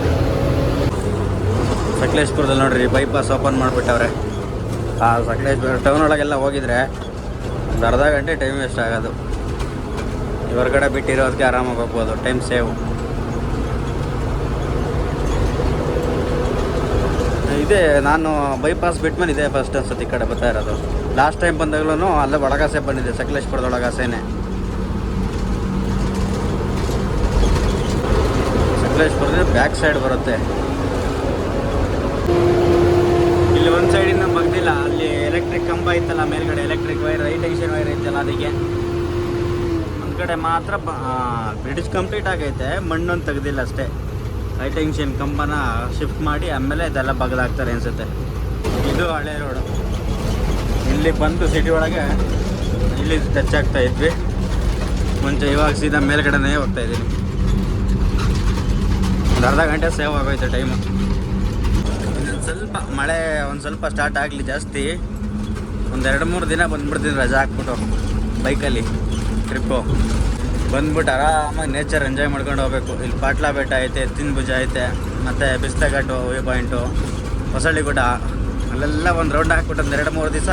ಸಕಲೇಶ್ಪುರದಲ್ಲಿ ನೋಡ್ರಿ ಬೈಪಾಸ್ ಓಪನ್ ಮಾಡಿಬಿಟ್ಟವ್ರೆ. ಆ ಸಕಲೇಶ್ಪುರ ಟೌನ್ ಒಳಗೆಲ್ಲ ಹೋಗಿದ್ರೆ ಒಂದು ಅರ್ಧ ಗಂಟೆ ಟೈಮ್ ವೇಸ್ಟ್ ಆಗೋದು. ಹೊರಗಡೆ ಬಿಟ್ಟಿರೋದಕ್ಕೆ ಆರಾಮಾಗಿ ಹೋಗ್ಬೋದು ಟೈಮ್ ಸೇವ್ ಇದೆ, ನಾನು ಬೈಪಾಸ್ ಬಿಟ್ಮೇಲೆ ಇದೆ ಫಸ್ಟ್ ಅನ್ಸುತ್ತೆ ಈ ಕಡೆ ಬರ್ತಾ ಇರೋದು. ಲಾಸ್ಟ್ ಟೈಮ್ ಬಂದಾಗಲೂ ಅಲ್ಲೇ ಒಳಗಾಸೆ ಬಂದಿದೆ ಸಕಲೇಶ್ಪುರದ ಒಳಗಾಸೆನೆ. ಸಕಲೇಶ್ಪುರದ ಬ್ಯಾಕ್ ಸೈಡ್ ಬರುತ್ತೆ. ಇಲ್ಲಿ ಒಂದು ಸೈಡಿಂದ ಬಗ್ದಿಲ್ಲ ಅಲ್ಲಿ ಎಲೆಕ್ಟ್ರಿಕ್ ಕಂಬ ಇತ್ತಲ್ಲ, ಮೇಲ್ಗಡೆ electric wire high tension wire ಇತ್ತಲ್ಲ ಅದಕ್ಕೆ. ಒಂದು ಕಡೆ ಮಾತ್ರ ಬ್ರಿಡ್ಜ್ ಕಂಪ್ಲೀಟ್ ಆಗೈತೆ, ಮಣ್ಣೊಂದು ತೆಗ್ದಿಲ್ಲ ಅಷ್ಟೇ. ಹೈ ಟೆನ್ಷನ್ ಕಂಬನ ಶಿಫ್ಟ್ ಮಾಡಿ, ಆಮೇಲೆ ಇದೆಲ್ಲ ಬಗ್ಲಾಗ್ತಾರೆ ಅನ್ಸುತ್ತೆ. ಇದು ಹಳೆ ರೋಡು ಇಲ್ಲಿ ಬಂದು ಸಿಟಿ ಒಳಗೆ ಇಲ್ಲಿ ಟಚ್ ಆಗ್ತಾ ಇದ್ವಿ. ಮುಂಚೆ ಇವಾಗ ಸೀದಾ ಮೇಲ್ಗಡೆನೇ ಹೋಗ್ತಾ ಇದ್ದೀನಿ. ಒಂದು ಅರ್ಧ ಗಂಟೆ ಸೇವ್ ಆಗೋಯ್ತು ಟೈಮು ಸ್ವಲ್ಪ ಮಳೆ ಒಂದು ಸ್ವಲ್ಪ ಸ್ಟಾರ್ಟ್ ಆಗಲಿ ಜಾಸ್ತಿ. ಒಂದು ಎರಡು ಮೂರು ದಿನ ಬಂದ್ಬಿಡ್ತೀನಿ ರಜಾ ಹಾಕ್ಬಿಟ್ಟು ಬೈಕಲ್ಲಿ ಟ್ರಿಪ್ಪು ಬಂದ್ಬಿಟ್ಟು ಆರಾಮಾಗಿ ನೇಚರ್ ಎಂಜಾಯ್ ಮಾಡ್ಕೊಂಡು ಹೋಗ್ಬೇಕು. ಇಲ್ಲಿ ಪಾಟ್ಲಾ ಬೆಟ್ಟ ಐತೆ ಭುಜ ಐತೆ, ಮತ್ತು ಬಿಸ್ತಘಾಟು ವ್ಯೂ ಪಾಯಿಂಟು ಹೊಸಳ್ಳಿ ಗುಡ್ಡ. ಅಲ್ಲೆಲ್ಲ ಒಂದು ರೌಂಡ್ ಹಾಕ್ಬಿಟ್ಟು ಒಂದು ಎರಡು ಮೂರು ದಿವಸ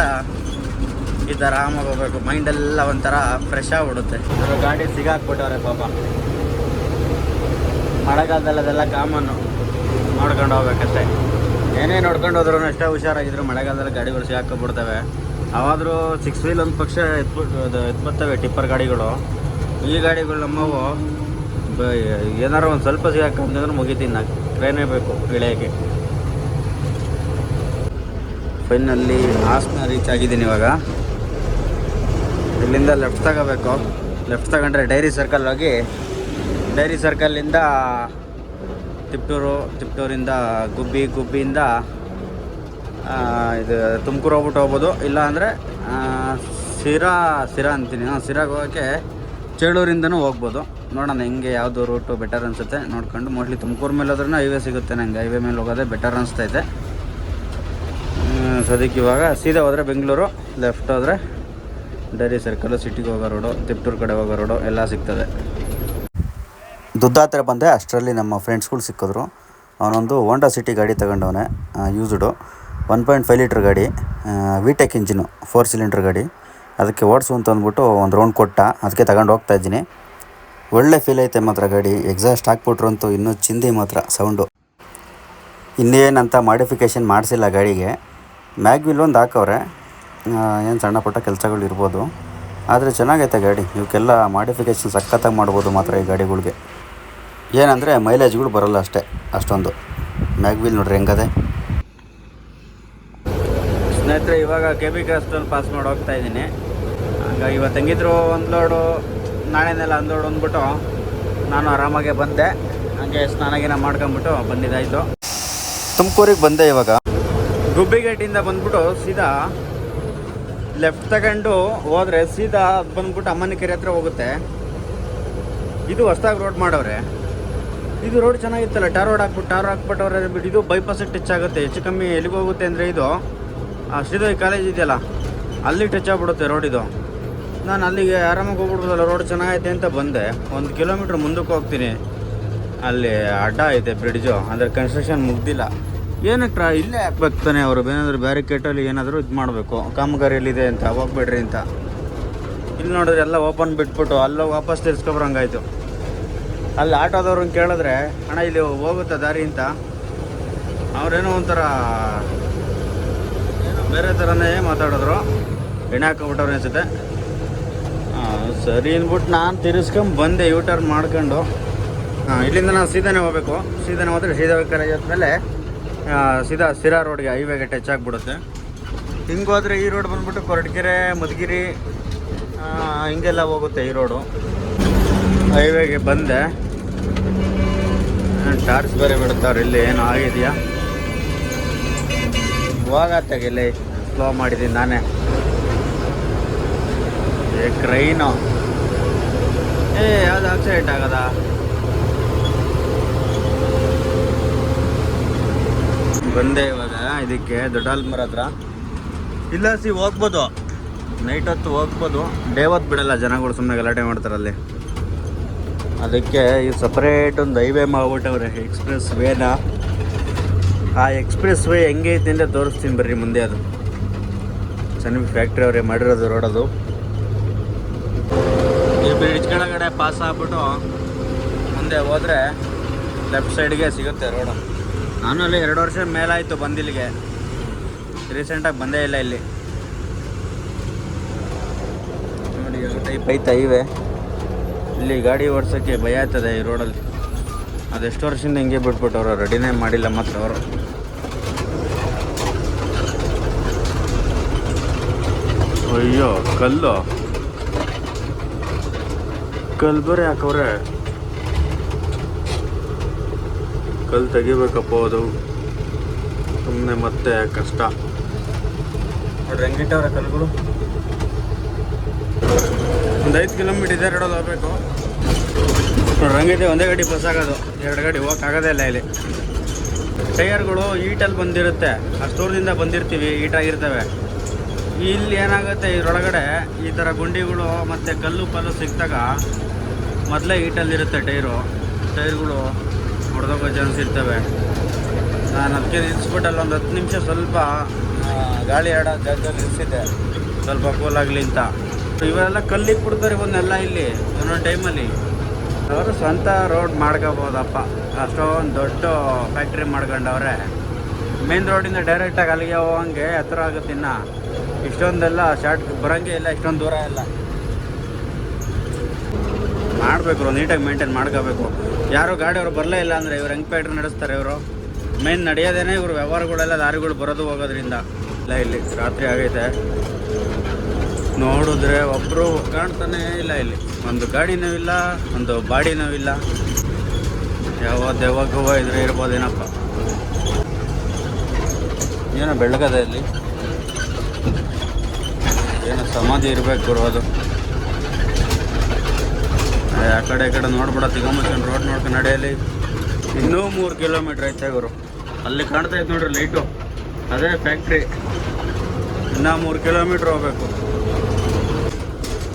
ಈ ಥರ ಆರಾಮಾಗಿ ಹೋಗ್ಬೇಕು. ಮೈಂಡೆಲ್ಲ ಒಂಥರ ಫ್ರೆಶ್ ಆಗಿಬಿಡುತ್ತೆ ಇವರು ಗಾಡಿ ಸಿಗಾಕ್ಬಿಟ್ಟವ್ರೆ ಪಾಪ. ಮಳೆಗಾಲದಲ್ಲಿ ಅದೆಲ್ಲ ಕಾಮನ್ನು ನೋಡ್ಕೊಂಡು ಹೋಗ್ಬೇಕಷ್ಟೇ. ಏನೇ ನೋಡ್ಕೊಂಡು ಹೋದ್ರೂ ಅಷ್ಟೇ ಹುಷಾರಾಗಿದ್ರು ಮಳೆಗಾಲದಲ್ಲಿ ಗಾಡಿಗಳು ಸಿಗಾಕೊಂಡ್ಬಿಡ್ತವೆ ಅವಾದರೂ ಸಿಕ್ಸ್ ವೀಲ್ ಒಂದು ಪಕ್ಷ ಎತ್ಬಿಟ್ಟು ಎತ್ಬರ್ತವೆ ಟಿಪ್ಪರ್ ಗಾಡಿಗಳು. ಈ ಗಾಡಿಗಳು ನಮ್ಮವು ಏನಾರು ಒಂದು ಸ್ವಲ್ಪ ಸಿಗಾಕಂತಂದ್ರೆ ಮುಗಿತೀನಿ. ನಾ ಟ್ರೈನೇ ಬೇಕು ಇಳಿಯೋಕ್ಕೆ. ಫೈನಲ್ಲಿ ಹಾಸನ ರೀಚ್ ಆಗಿದ್ದೀನಿ ಇವಾಗ. ಇಲ್ಲಿಂದ ಲೆಫ್ಟ್ ತಗೋಬೇಕು. ಲೆಫ್ಟ್ ತಗೊಂಡ್ರೆ ಡೈರಿ ಸರ್ಕಲ್ ಹೋಗಿ ಡೈರಿ ಸರ್ಕಲ್ಲಿಂದ ತಿಪ್ಟೂರು, ತಿಪ್ಟೂರಿಂದ ಗುಬ್ಬಿ, ಗುಬ್ಬಿಯಿಂದ ಇದು ತುಮಕೂರು ಹೋಗ್ಬಿಟ್ಟು ಹೋಗ್ಬೋದು. ಇಲ್ಲಾಂದರೆ ಸಿರಾ ಸಿರಾ ಅಂತೀನಿ. ಹಾಂ ಸಿರಾಗೆ ಹೋಗೋಕ್ಕೆ ಚೇಳೂರಿಂದನೂ ಹೋಗ್ಬೋದು. ನೋಡೋಣ ಹೆಂಗೆ ಯಾವುದು ರೂಟು ಬೆಟರ್ ಅನಿಸುತ್ತೆ. ನೋಡ್ಕೊಂಡು ಮೋಸ್ಟ್ಲಿ ತುಮಕೂರು ಮೇಲೆ ಹೋದ್ರೂ ಹೈವೇ ಸಿಗುತ್ತೆ ನಂಗೆ. ಹೈವೇ ಮೇಲೆ ಹೋಗೋದೇ ಬೆಟರ್ ಅನಿಸ್ತೈತೆ ಸದ್ಯಕ್ಕೆ ಇವಾಗ ಸೀದಾ ಹೋದರೆ ಬೆಂಗಳೂರು ಲೆಫ್ಟ್ ಹೋದರೆ ಡೈರಿ ಸರ್ಕಲು ಸಿಟಿಗೆ ಹೋಗೋ ರೋಡು ತಿಪ್ಟೂರು ಕಡೆ ಹೋಗೋ ರೋಡು ಎಲ್ಲ ಸಿಗ್ತದೆ. ದುಡ್ಡು ಬಂದೆ, ಅಷ್ಟರಲ್ಲಿ ನಮ್ಮ ಫ್ರೆಂಡ್ಸ್ಗಳು ಸಿಕ್ಕಿದ್ರು. ಅವನೊಂದು ಹೋಂಡಾ ಸಿಟಿ ಗಾಡಿ ತಗೊಂಡವನೆ used one point five litre ಗಾಡಿ ವಿಟೆಕ್ ಇಂಜಿನು ಫೋರ್ ಸಿಲಿಂಡ್ರ್ ಗಾಡಿ. ಅದಕ್ಕೆ ಓಡಿಸು ಅಂತ ಅಂದ್ಬಿಟ್ಟು ಒಂದು ರೌಂಡ್ ಕೊಟ್ಟ. ಅದಕ್ಕೆ ತಗೊಂಡು ಹೋಗ್ತಾ ಇದ್ದೀನಿ. ಒಳ್ಳೆ ಫೀಲ್ ಐತೆ ಮಾತ್ರ ಗಾಡಿ. ಎಕ್ಸಾಸ್ಟ್ ಹಾಕ್ಬಿಟ್ರಂತೂ ಇನ್ನೂ ಚಿಂದಿ ಮಾತ್ರ ಸೌಂಡು ಇನ್ನೇನಂತ ಮಾಡಿಫಿಕೇಷನ್ ಮಾಡಿಸಿಲ್ಲ ಗಾಡಿಗೆ. ಮ್ಯಾಗ್ವಿಲ್ ಒಂದು ಹಾಕವ್ರೆ. ಏನು ಸಣ್ಣ ಪುಟ್ಟ ಕೆಲಸಗಳು ಇರ್ಬೋದು. ಆದರೆ ಚೆನ್ನಾಗೈತೆ ಗಾಡಿ. ಇವಕ್ಕೆಲ್ಲ ಮಾಡಿಫಿಕೇಷನ್ ಸಖತ್ತಾಗಿ ಮಾಡ್ಬೋದು ಮಾತ್ರ ಈ ಗಾಡಿಗಳಿಗೆ. ಏನಂದರೆ ಮೈಲೇಜ್ಗಳು ಬರೋಲ್ಲ ಅಷ್ಟೇ. ಅಷ್ಟೊಂದು. ಮ್ಯಾಗ್ವಿಲ್ ನೋಡ್ರಿ ಹೆಂಗದೆ. ಸ್ನೇಹಿತರೆ, ಇವಾಗ ಕೆ ಬಿ ಕ್ರಾಸ್ಟಲ್ಲಿ ಪಾಸ್ ಮಾಡಿ ಹೋಗ್ತಾ ಇದ್ದೀನಿ. ಹಂಗಾಗಿ ಇವತ್ತು ಹೆಂಗಿದ್ರು ಒಂದು ಲೋಡು ನಾಳೆನೆಲ್ಲ ಒಂದು ಲೋಡು ಅಂದ್ಬಿಟ್ಟು ನಾನು ಆರಾಮಾಗೆ ಬಂದೆ. ಹಾಗೆ ಸ್ನಾನ ಗೀನ ಮಾಡ್ಕೊಂಬಿಟ್ಟು ಬಂದಿದ್ದಾಯಿತು. ತುಮಕೂರಿಗೆ ಬಂದೆ ಇವಾಗ. ಗುಬ್ಬಿಗೇಟಿಂದ ಬಂದ್ಬಿಟ್ಟು ಸೀದಾ ಲೆಫ್ಟ್ ತಗೊಂಡು ಹೋದರೆ ಸೀದಾ ಬಂದ್ಬಿಟ್ಟು ಅಮ್ಮನ ಕೆರೆ ಹತ್ರ ಹೋಗುತ್ತೆ. ಇದು ಹೊಸ್ದಾಗಿ ರೋಡ್ ಮಾಡವ್ರೆ ಇದು ರೋಡ್ ಚೆನ್ನಾಗಿತ್ತಲ್ಲ, ಟಾರ್ ರೋಡ್ ಹಾಕ್ಬಿಟ್ಟು, ಟಾರ್ ಹಾಕ್ಬಿಟ್ಟವ್ರೆ ಬಿಟ್ಟು ಇದು ಬೈಪಾಸ್ ಟಚ್ ಆಗುತ್ತೆ. ಹೆಚ್ಚು ಕಮ್ಮಿ ಎಲ್ಲಿಗೆ ಹೋಗುತ್ತೆ ಅಂದರೆ ಇದು ಶ್ರೀದೇವಿ ಕಾಲೇಜ್ ಇದೆಯಲ್ಲ, ಅಲ್ಲಿ ಟಚ್ ಆಗ್ಬಿಡುತ್ತೆ ರೋಡ್ ಇದು. ನಾನು ಅಲ್ಲಿಗೆ ಆರಾಮಾಗಿ ಹೋಗ್ಬಿಡ್ಬೋದಲ್ಲ ರೋಡ್ ಚೆನ್ನಾಗೈತೆ ಅಂತ ಬಂದೆ. ಒಂದು ಕಿಲೋಮೀಟ್ರ್ ಮುಂದಕ್ಕೆ ಹೋಗ್ತೀನಿ. ಅಲ್ಲಿ ಅಡ್ಡ ಐತೆ ಬ್ರಿಡ್ಜು ಅಂದರೆ ಕನ್ಸ್ಟ್ರಕ್ಷನ್ ಮುಗ್ದಿಲ್ಲ. ಏನಕ್ಕೆ ಟ್ರಾ ಇಲ್ಲೇ ಹಾಕ್ಬೇಕು ತಾನೆ ಅವರು. ಏನಾದರೂ ಬ್ಯಾರಿಕೇಟಲ್ಲಿ ಏನಾದರೂ ಇದು ಮಾಡಬೇಕು. ಕಾಮಗಾರಿಯಲ್ಲಿದೆ ಅಂತ, ಹೋಗ್ಬೇಡ್ರಿ ಅಂತ. ಇಲ್ಲಿ ನೋಡಿದ್ರೆ ಎಲ್ಲ ಓಪನ್ ಬಿಟ್ಬಿಟ್ಟು, ಅಲ್ಲ ವಾಪಸ್ ತಿರ್ಸ್ಕೊಬರಂಗಾಯ್ತು. ಅಲ್ಲಿ ಆಟೋದವ್ರನ್ನ ಕೇಳಿದ್ರೆ, ಅಣ್ಣ, ಇಲ್ಲಿ ಹೋಗುತ್ತಾ ದಾರಿ ಅಂತ? ಅವ್ರೇನೋ ಒಂಥರ, ಏನೋ ಬೇರೆ ಥರನೇ ಮಾತಾಡಿದ್ರು. ಎಣ್ಣೆ ಹಾಕೊಂಬಿಟ್ಟವ್ರು ಅನ್ಸುತ್ತೆ. ಸರಿ. ಅಂದ್ಬಿಟ್ಟು ನಾನು ತಿರ್ಸ್ಕೊಂಡು ಬಂದೆ ಯೂ ಟರ್ನ್ ಮಾಡ್ಕೊಂಡು ಇಲ್ಲಿಂದ ನಾನು ಸೀದಾನೆ ಹೋಗ್ಬೇಕು. ಸೀದಾನೆ ಹೋದ್ರೆ ಸೀದಾ ಬೇಕಾರೆ ಮೇಲೆ ಸೀದಾ ಸಿರಾ ರೋಡ್ಗೆ ಹೈವೇಗೆ ಟಚ್ ಆಗಿಬಿಡುತ್ತೆ. ಹಿಂಗೆ ಹೋದರೆ ಈ ರೋಡ್ ಬಂದ್ಬಿಟ್ಟು ಕೊರಟಗೆರೆ ಮಧುಗಿರಿ ಹಿಂಗೆಲ್ಲ ಹೋಗುತ್ತೆ ಈ ರೋಡು ಹೈವೇಗೆ ಬಂದೆ. ಟಾರ್ಚ್ ಬೇರೆ ಬಿಡುತ್ತವ್ರು ಇಲ್ಲಿ ಏನು ಆಗಿದೆಯಾ? ಹೋಗತ್ತಾಗಿಲ್ಲಿ ಸ್ಲೋ ಮಾಡಿದ್ದೀನಿ ನಾನೇ. ಕ್ರೈನು. ಏ ಯಾವ್ದು ಆಕ್ಸಿಡೆಂಟ್ ಆಗದ? ಬಂದೆ ಇವಾಗ ಇದಕ್ಕೆ ದೊಡ್ಡಲ್ಮರ ಹತ್ರ. ಇಲ್ಲ ಸಿ ಹೋಗ್ಬೋದು. ನೈಟ್ ಹೊತ್ತು ಹೋಗ್ಬೋದು. ಡೇ ಹೊತ್ತು ಬಿಡಲ್ಲ ಜನಗಳು ಸುಮ್ಮನೆ ಗಲಾಟೆ ಮಾಡ್ತಾರಲ್ಲಿ ಅದಕ್ಕೆ ಈ ಸಪ್ರೇಟ್ ಒಂದು ಹೈವೇ ಮಾಡ್ಬಿಟ್ಟವ್ರೆ ಎಕ್ಸ್ಪ್ರೆಸ್ ವೇನ ಆ ಎಕ್ಸ್ಪ್ರೆಸ್ ವೇ ಹೆಂಗೈತೆ ಅಂತ ತೋರಿಸ್ತೀನಿ ಬರ್ರಿ ಮುಂದೆ ಅದು. ಸಣ್ಣ ಫ್ಯಾಕ್ಟ್ರಿ ಅವರೇ ಮಾಡಿರೋದು ರೋಡ್ ಅದು ಈ ಬ್ರಿಡ್ಜ್ ಕೆಳಗಡೆ ಪಾಸ್ ಆಗ್ಬಿಟ್ಟು ಮುಂದೆ ಹೋದರೆ ಲೆಫ್ಟ್ ಸೈಡ್ಗೆ ಸಿಗುತ್ತೆ ರೋಡು ನಾನು ಅಲ್ಲಿ ಎರಡು ವರ್ಷ ಮೇಲಾಯಿತು ಬಂದಿಲ್ಲಿಗೆ. ರೀಸೆಂಟಾಗಿ ಬಂದೇ ಇಲ್ಲ ಇಲ್ಲಿ. ನೋಡಿ ಟೈಪ್ ಐತೆ ಇವೆ. ಇಲ್ಲಿ ಗಾಡಿ ಓಡಿಸೋಕ್ಕೆ ಭಯ ಆಗ್ತದೆ ಈ ರೋಡಲ್ಲಿ ಅದೆಷ್ಟು ವರ್ಷದಿಂದ ಹಿಂಗೆ ಬಿಟ್ಬಿಟ್ಟವ್ರು ರೆಡಿನೇ ಮಾಡಿಲ್ಲ ಮಾತ್ರ ಅವರು. ಅಯ್ಯೋ, ಕಲ್ಲು. ಕಲ್ಲು ಯಾಕವ್ರೆ? ಕಲ್ ತೆಗಿಬೇಕಪ್ಪ ಅದು. ಸುಮ್ಮನೆ ಮತ್ತೆ ಕಷ್ಟ. ನೋಡ್ರಿ ಹೆಂಗಿಟ್ಟವ್ರೆ ಕಲ್ಗಳು? ಒಂದು ಐದು ಕಿಲೋಮೀಟರ್ ಇದೆ ರೋಡಲ್ಲಿ ಹೋಗ್ಬೇಕು. ನೋಡ್ರಿ ಹಂಗಿದೆ ಒಂದೇ ಗಡಿ ಬಸ್ ಆಗೋದು. ಎರಡು ಗಡಿ ಹೋಗಕ್ಕೆ ಆಗೋದೇ ಇಲ್ಲ ಇಲ್ಲಿ. ಟೈರ್ಗಳು ಈಟಲ್ಲಿ ಬಂದಿರುತ್ತೆ. ಅಷ್ಟೂರದಿಂದ ಬಂದಿರ್ತೀವಿ, ಈಟಾಗಿರ್ತವೆ. ಇಲ್ಲಿ ಏನಾಗುತ್ತೆ ಇದ್ರೊಳಗಡೆ, ಈ ಥರ ಗುಂಡಿಗಳು ಮತ್ತು ಕಲ್ಲು ಪಲ್ಲು ಸಿಕ್ಕಿದಾಗ ಮೊದಲೇ ಇರುತ್ತೆ ಟೈರು. ಟೈರ್ಗಳು ಹೊಡೆದೋಗೋ ಚಾನ್ಸ್ ಇರ್ತವೆ. ನಾನು ಅದಕ್ಕೆ ನಿಲ್ಲಿಸ್ಬಿಟ್ಟಲ್ಲಿ ಒಂದು ಹತ್ತು ನಿಮಿಷ ಸ್ವಲ್ಪ ಗಾಳಿ ಆಡೋ ಜಾಗದಲ್ಲಿ ನಿಲ್ಲಿಸಿದ್ದೆ ಸ್ವಲ್ಪ ಕೂಲಾಗಲಿ ಅಂತ. ಇವರೆಲ್ಲ ಕಲ್ಲಿಗೆ ಕೊಡ್ತಾರೆ ಇವನ್ನೆಲ್ಲ ಇಲ್ಲಿ, ಒಂದೊಂದು ಟೈಮಲ್ಲಿ ಅವರು ಸ್ವಂತ ರೋಡ್ ಮಾಡ್ಕೋಬೋದಪ್ಪ. ಅಷ್ಟೊಂದು ದೊಡ್ಡ ಫ್ಯಾಕ್ಟ್ರಿ ಮಾಡ್ಕೊಂಡವ್ರೆ. ಮೇನ್ ರೋಡಿಂದ ಡೈರೆಕ್ಟಾಗಿ ಅಲ್ಲಿಗೆ ಹೋಗೋಂಗೆ ಹತ್ರ ಆಗುತ್ತೆ ಇನ್ನು. ಇಷ್ಟೊಂದೆಲ್ಲ ಶಾರ್ಟ್ ಬರೋಂಗೆ ಇಲ್ಲ, ಇಷ್ಟೊಂದು ದೂರ ಇಲ್ಲ. ಮಾಡಬೇಕು ನೀಟಾಗಿ ಮೇಂಟೈನ್ ಮಾಡ್ಕೋಬೇಕು. ಯಾರು ಗಾಡಿಯವರು ಬರಲೇ ಇಲ್ಲ ಅಂದರೆ ಇವ್ರು ಹೆಂಗೆ ಪೇಟ್ರ್ ನಡೆಸ್ತಾರೆ ಇವರು? ಮೇನ್ ನಡೆಯೋದೇನೆ ಇವರು, ವ್ಯವಹಾರಗಳೆಲ್ಲ ದಾರಿಗಳು ಬರೋದು ಹೋಗೋದ್ರಿಂದ. ಇಲ್ಲ, ಇಲ್ಲಿ ರಾತ್ರಿ ಆಗೈತೆ. ನೋಡಿದ್ರೆ ಒಬ್ಬರು ಕಾಣ್ತಾನೆ ಇಲ್ಲ ಇಲ್ಲಿ. ಒಂದು ಗಾಡಿನೂ ಇಲ್ಲ, ಒಂದು ಬಾಡಿನೂ ಇಲ್ಲ. ಯಾವ ದೆವ್ವಗುವ ಇದ್ರೆ ಇರ್ಬೋದೇನಪ್ಪ ಏನೋ ಬೆಳಗದ ಇಲ್ಲಿ. ಏನೋ ಸಮಾಧಿ ಇರಬೇಕು ಬರೋದು ಆ ಕಡೆ ಈ ಕಡೆ ನೋಡ್ಬಿಡ ತಿಗಮುಚ್ಕೊಂಡು ರೋಡ್ ನೋಡ್ಕೊಂಡು ನಡೆಯಲ್ಲಿ ಇನ್ನೂ ಮೂರು ಕಿಲೋಮೀಟ್ರ್ ಐತೆ ಗುರು. ಅಲ್ಲಿ ಕಾಣ್ತಾ ಇತ್ತು ನೋಡ್ರಿ ಲೈಟು ಅದೇ ಫ್ಯಾಕ್ಟ್ರಿ ಇನ್ನೂ ಮೂರು ಕಿಲೋಮೀಟ್ರ್ ಹೋಗ್ಬೇಕು.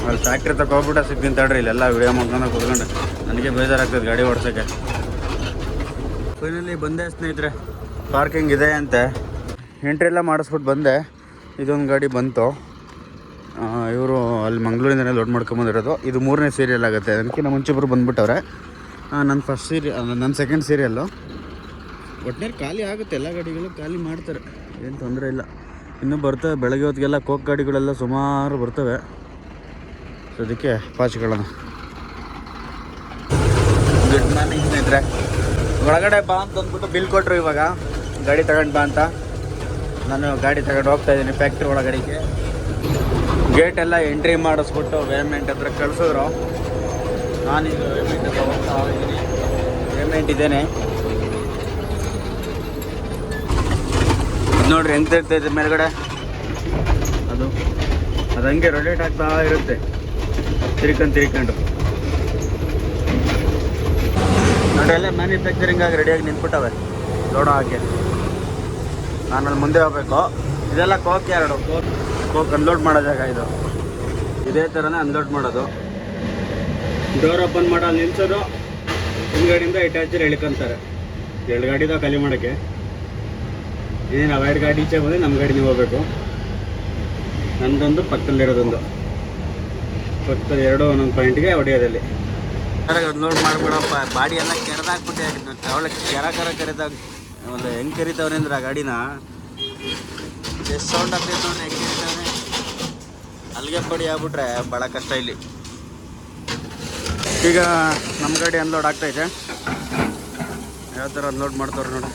ಅಲ್ಲಿ ಫ್ಯಾಕ್ಟ್ರಿ ತಕ ಹೋಗ್ಬಿಟ್ಟ ಸಿಗ್ತೀನಿ ತಡ್ರಿ, ಇಲ್ಲೆಲ್ಲ ವಿಡಿಯೋ ಮಾಡ್ಕೊಂಡು ಕುತ್ಕೊಂಡು. ನನಗೆ ಬೇಜಾರಾಗ್ತದೆ ಗಾಡಿ ಓಡ್ಸೋಕ್ಕೆ. ಫೈನಲಿ ಬಂದೆ ಸ್ನೇಹಿತರೆ. ಪಾರ್ಕಿಂಗ್ ಇದೆ ಅಂತೆ. ಎಂಟ್ರಿ ಎಲ್ಲ ಮಾಡಿಸ್ಬಿಟ್ಟು ಬಂದೆ. ಇದೊಂದು ಗಾಡಿ ಬಂತು. ಇವರು ಅಲ್ಲಿ ಮಂಗಳೂರಿಂದನೇ ಲೋಡ್ ಮಾಡ್ಕೊಂಬಂದಿರೋದು. ಇದು ಮೂರನೇ ಸೀರಿಯಲ್ ಆಗುತ್ತೆ. ಅದಕ್ಕಿಂತ ನಮ್ಮ ಇಬ್ಬರು ಬಂದ್ಬಿಟ್ಟವ್ರೆ. ನನ್ನ ಫಸ್ಟ್ ಸೀರಿಯಲ್ ನನ್ನ ಸೆಕೆಂಡ್ ಸೀರಿಯಲ್ಲು ಒಟ್ಟಿನಲ್ಲಿ ಖಾಲಿ ಆಗುತ್ತೆ. ಎಲ್ಲ ಗಾಡಿಗಳು ಖಾಲಿ ಮಾಡ್ತಾರೆ. ಏನು ತೊಂದರೆ ಇಲ್ಲ. ಇನ್ನೂ ಬರ್ತವೆ ಬೆಳಗ್ಗೆ ಹೊತ್ತಿಗೆಲ್ಲ ಕೋಕ್ ಗಾಡಿಗಳೆಲ್ಲ ಸುಮಾರು ಬರ್ತವೆ. ಸೊ ಅದಕ್ಕೆ ಪಾಚಿಗಳನ್ನು ಗುಡ್ ಮಾರ್ನಿಂಗ್ ಸ್ನೇಹಿತರೆ. ಒಳಗಡೆ ಬಾ ಅಂತ ಅಂದ್ಬಿಟ್ಟು ಬಿಲ್ ಕೊಟ್ಟರು ಇವಾಗ. ಗಾಡಿ ತಗೊಂಡು ಬಾ ಅಂತ. ನಾನು ಗಾಡಿ ತಗೊಂಡು ಹೋಗ್ತಾ ಇದ್ದೀನಿ ಫ್ಯಾಕ್ಟ್ರಿ ಒಳಗಡೆಗೆ. ಗೇಟ್ ಎಲ್ಲ ಎಂಟ್ರಿ ಮಾಡಿಸ್ಬಿಟ್ಟು ಪೇಮೆಂಟ್ ಹತ್ರ ಕಳಿಸಿದ್ರು. ನಾನೀಗ ಪೇಮೆಂಟ್ ಹತ್ರ ಹೋಗ್ತಾ ಇದ್ದೀನಿ. ಪೇಮೆಂಟ್ ಇದ್ದೇನೆ. ನೋಡ್ರಿ ಎಂತ ಇರ್ತೈತೆ ಮೇಲ್ಗಡೆ? ಅದು ಅದು ಹಂಗೆ ರೊಟೇಟ್ ಆಗ್ತಾ ಇರುತ್ತೆ. ತಿರ್ಕೊಂಡು ತಿರ್ಕೊಂಡು. ನೋಡಿ ಎಲ್ಲ ಮ್ಯಾನುಫ್ಯಾಕ್ಚರಿಂಗ್ ಆಗಿ ರೆಡಿಯಾಗಿ ನಿಂತ್ಬಿಟ್ಟವೆ. ಲೋಡ ಹಾಕಿ ನಾನು ಮುಂದೆ ಹೋಗ್ಬೇಕು. ಇದೆಲ್ಲ ಕೋಕ್ ಎರಡು. ಕೋಕ್ ಕೋಕ್ ಅನ್ಲೋಡ್ ಮಾಡೋ ಜಾಗ ಇದು. ಇದೇ ಥರನೇ ಅನ್ಲೋಡ್ ಮಾಡೋದು. ಡೋರ್ ಓಪನ್ ಮಾಡೋ ನಿಲ್ಸೋದು. ಹಿಂದ್ಗಡೆಯಿಂದ ಇಟ್ಯಾಚರ್ ಎಳ್ಕೊಂತಾರೆ. ಎರಡು ಗಾಡಿದ ಖಾಲಿ ಮಾಡೋಕ್ಕೆ. ನಾವು ಎರಡು ಗಾಡಿ ಈಚೆ ಬಂದರೆ ನಮ್ಮ ಗಾಡಿ ನೀವು ಹೋಗ್ಬೇಕು. ನಂದೊಂದು ಪಕ್ಕದಲ್ಲಿರೋದೊಂದು ಪಕ್ಕದ ಎರಡು ಒಂದೊಂದು ಪಾಯಿಂಟ್ಗೆ ಹೊಡೆಯೋದಲ್ಲಿ. ಅನ್ಲೋಡ್ ಮಾಡ್ಬಿಡಪ್ಪ. ಬಾಡಿ ಎಲ್ಲ ಕೆರೆದಾಕ್ಬಿಟ್ಟೆ. ಅವಳ ಕೆರ ಕರ ಕರೆದಾಗ, ಒಂದು ಹೆಂಗೆ ಕರಿತಾವ್ರೆ ಅಂದ್ರೆ ಆ ಗಾಡಿನ? ಎಷ್ಟು ಸೌಂಡ್ ಆಗ್ತೈತೆ ನೋಡಿ ಅಲ್ಲಿಗೆ ಪಡಿ ಆಗ್ಬಿಟ್ರೆ ಭಾಳ ಕಷ್ಟ ಇಲ್ಲಿ. ಈಗ ನಮ್ಮ ಗಾಡಿ ಅನ್ಲೋಡ್ ಆಗ್ತೈತೆ ಯಾವ ಥರ ಅನ್ಲೋಡ್ ಮಾಡ್ತಾರೆ ನೋಡಿ.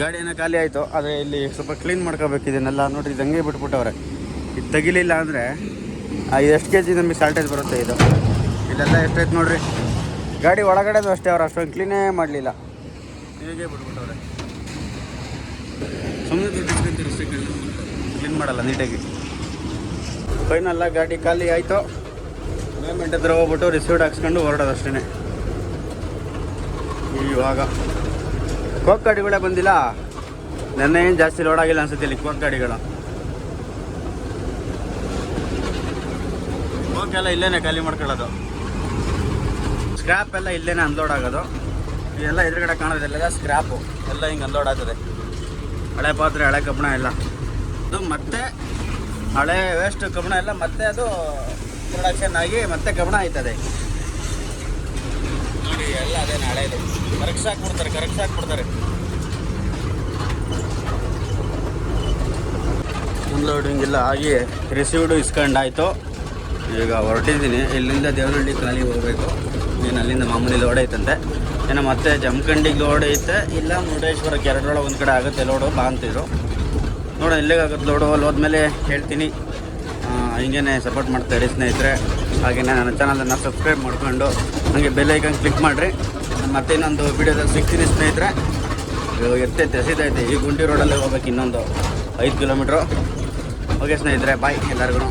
ಗಾಡಿ ಏನೋ ಖಾಲಿ ಆಯಿತು, ಆದರೆ ಇಲ್ಲಿ ಸ್ವಲ್ಪ ಕ್ಲೀನ್ ಮಾಡ್ಕೋಬೇಕು ಇದನ್ನೆಲ್ಲ. ನೋಡಿ ಇದು ಹಂಗೆ ಬಿಟ್ಬಿಟ್ಟವ್ರೆ. ಇದು ತೆಗಿಲಿಲ್ಲ ಅಂದರೆ ಎಷ್ಟು ಕೆ ಜಿ ನಮಗೆ ಸಾಲ್ಟೇಜ್ ಬರುತ್ತೆ ಇದು. ಇಲ್ಲೆಲ್ಲ ಎಷ್ಟೈತೆ ನೋಡ್ರಿ. ಗಾಡಿ ಒಳಗಡೆದು ಅಷ್ಟೇ ಅವ್ರು, ಅಷ್ಟೊಂದು ಕ್ಲೀನೇ ಮಾಡಲಿಲ್ಲ. ಹೀಗೆ ಬಿಟ್ಬಿಟ್ಟವ್ರೆ. ಸುಮ್ಮನೆ ಕ್ಲೀನ್ ಮಾಡಲ್ಲ ನೀಟಾಗಿ ಫೈನಲ್ಲ ಗಾಡಿ ಖಾಲಿ ಆಯಿತು. ಪೇಮೆಂಟ್ ಹತ್ರ ಹೋಗ್ಬಿಟ್ಟು ರಿಸೀವ್ಡ್ ಹಾಕ್ಸ್ಕೊಂಡು ಹೊರಡೋದು ಅಷ್ಟೇ ಇವಾಗ ಕೋಕ್ ಗಾಡಿಗಳೇ ಬಂದಿಲ್ಲ? ನೆನ್ನೆ ಏನು ಜಾಸ್ತಿ ಲೋಡ್ ಆಗಿಲ್ಲ ಅನ್ಸುತ್ತೆ ಇಲ್ಲಿ ಕೋಕ್ ಗಾಡಿಗಳು. ಎಲ್ಲ ಇಲ್ಲೇನೆ ಖಾಲಿ ಮಾಡ್ಕೊಳ್ಳೋದು. ಸ್ಕ್ರಾಪ್ ಎಲ್ಲ ಇಲ್ಲೇನೆ ಅನ್ಲೋಡ್ ಆಗೋದು. ಇದೆಲ್ಲ ಎದುರುಗಡೆ ಕಾಣೋದಿಲ್ಲ ಸ್ಕ್ರ್ಯಾಪು ಎಲ್ಲ ಹಿಂಗೆ ಅನ್ಲೋಡ್ ಆಗ್ತದೆ. ಹಳೆ ಪಾತ್ರೆ, ಹಳೆ ಕಬ್ಬಣ ಎಲ್ಲ. ಅದು ಮತ್ತೆ ಹಳೆ ವೇಸ್ಟ್ ಕಬ್ಬಣ ಎಲ್ಲ ಮತ್ತೆ ಅದು ಪ್ರೊಡಕ್ಷನ್ ಆಗಿ ಮತ್ತೆ ಕಬ್ಬಣ ಆಯ್ತದೆ. ನೋಡಿ ಎಲ್ಲ ಅದೇನು ಹಳೆಯದು ಕರೆಕ್ಟ್ ಹಾಕ್ಬಿಡ್ತಾರೆ ಕರೆಕ್ಟ್ ಹಾಕ್ಬಿಡ್ತಾರೆ. ಅನ್ಲೋಡಿಂಗ್ ಎಲ್ಲ ಆಗಿ ರಿಸೀವ್ಡು ಇಸ್ಕೊಂಡಾಯ್ತು ಈಗ ಹೊರಟಿದ್ದೀನಿ. ಇಲ್ಲಿಂದ ದೇವನಹಳ್ಳಿ ಖಾಲಿ ಹೋಗಬೇಕು. ಏನು ಅಲ್ಲಿಂದ ಮಾಮೂಲಿ ಲೋಡ್ ಐತಂತೆ. ಏನೋ ಮತ್ತೆ ಜಮಖಂಡಿಗೆ ಲೋಡ್ ಐತೆ. ಇಲ್ಲ ಮುರುಡೇಶ್ವರಕ್ಕೆ ಎರಡರೊಳಗೆ ಒಂದು ಕಡೆ ಆಗುತ್ತೆ ಲೋಡು ಬಾ ಅಂತಿದ್ರು. ನೋಡೋಣ ಆಗುತ್ತೆ ಲೋಡು ಅಲ್ಲಿ ಹೋದ್ಮೇಲೆ ಹೇಳ್ತೀನಿ. ಹಿಂಗೇನೆ ಸಪೋರ್ಟ್ ಮಾಡ್ತಾರೆ ಸ್ನೇಹಿತರೆ. ಹಾಗೆಯೇ ನನ್ನ ಚಾನಲನ್ನು ಸಬ್ಸ್ಕ್ರೈಬ್ ಮಾಡ್ಕೊಂಡು ಹಾಗೆ ಬೆಲ್ ಐಕನ್ ಕ್ಲಿಕ್ ಮಾಡಿರಿ. ಮತ್ತೆ ಇನ್ನೊಂದು ವಿಡಿಯೋದಲ್ಲಿ ಸಿಗ್ತೀನಿ ಸ್ನೇಹಿತರೆ. ಇವಾಗ ಎತ್ತೈತೆ ಎಸಿದೈತೆ ಈ ಗುಂಡಿ ರೋಡಲ್ಲಿ ಹೋಗ್ಬೇಕು ಇನ್ನೊಂದು ಐದು ಕಿಲೋಮೀಟ್ರು ಓಕೆ ಸ್ನೇಹಿತರೆ ಬಾಯ್ ಎಲ್ಲರಿಗೂ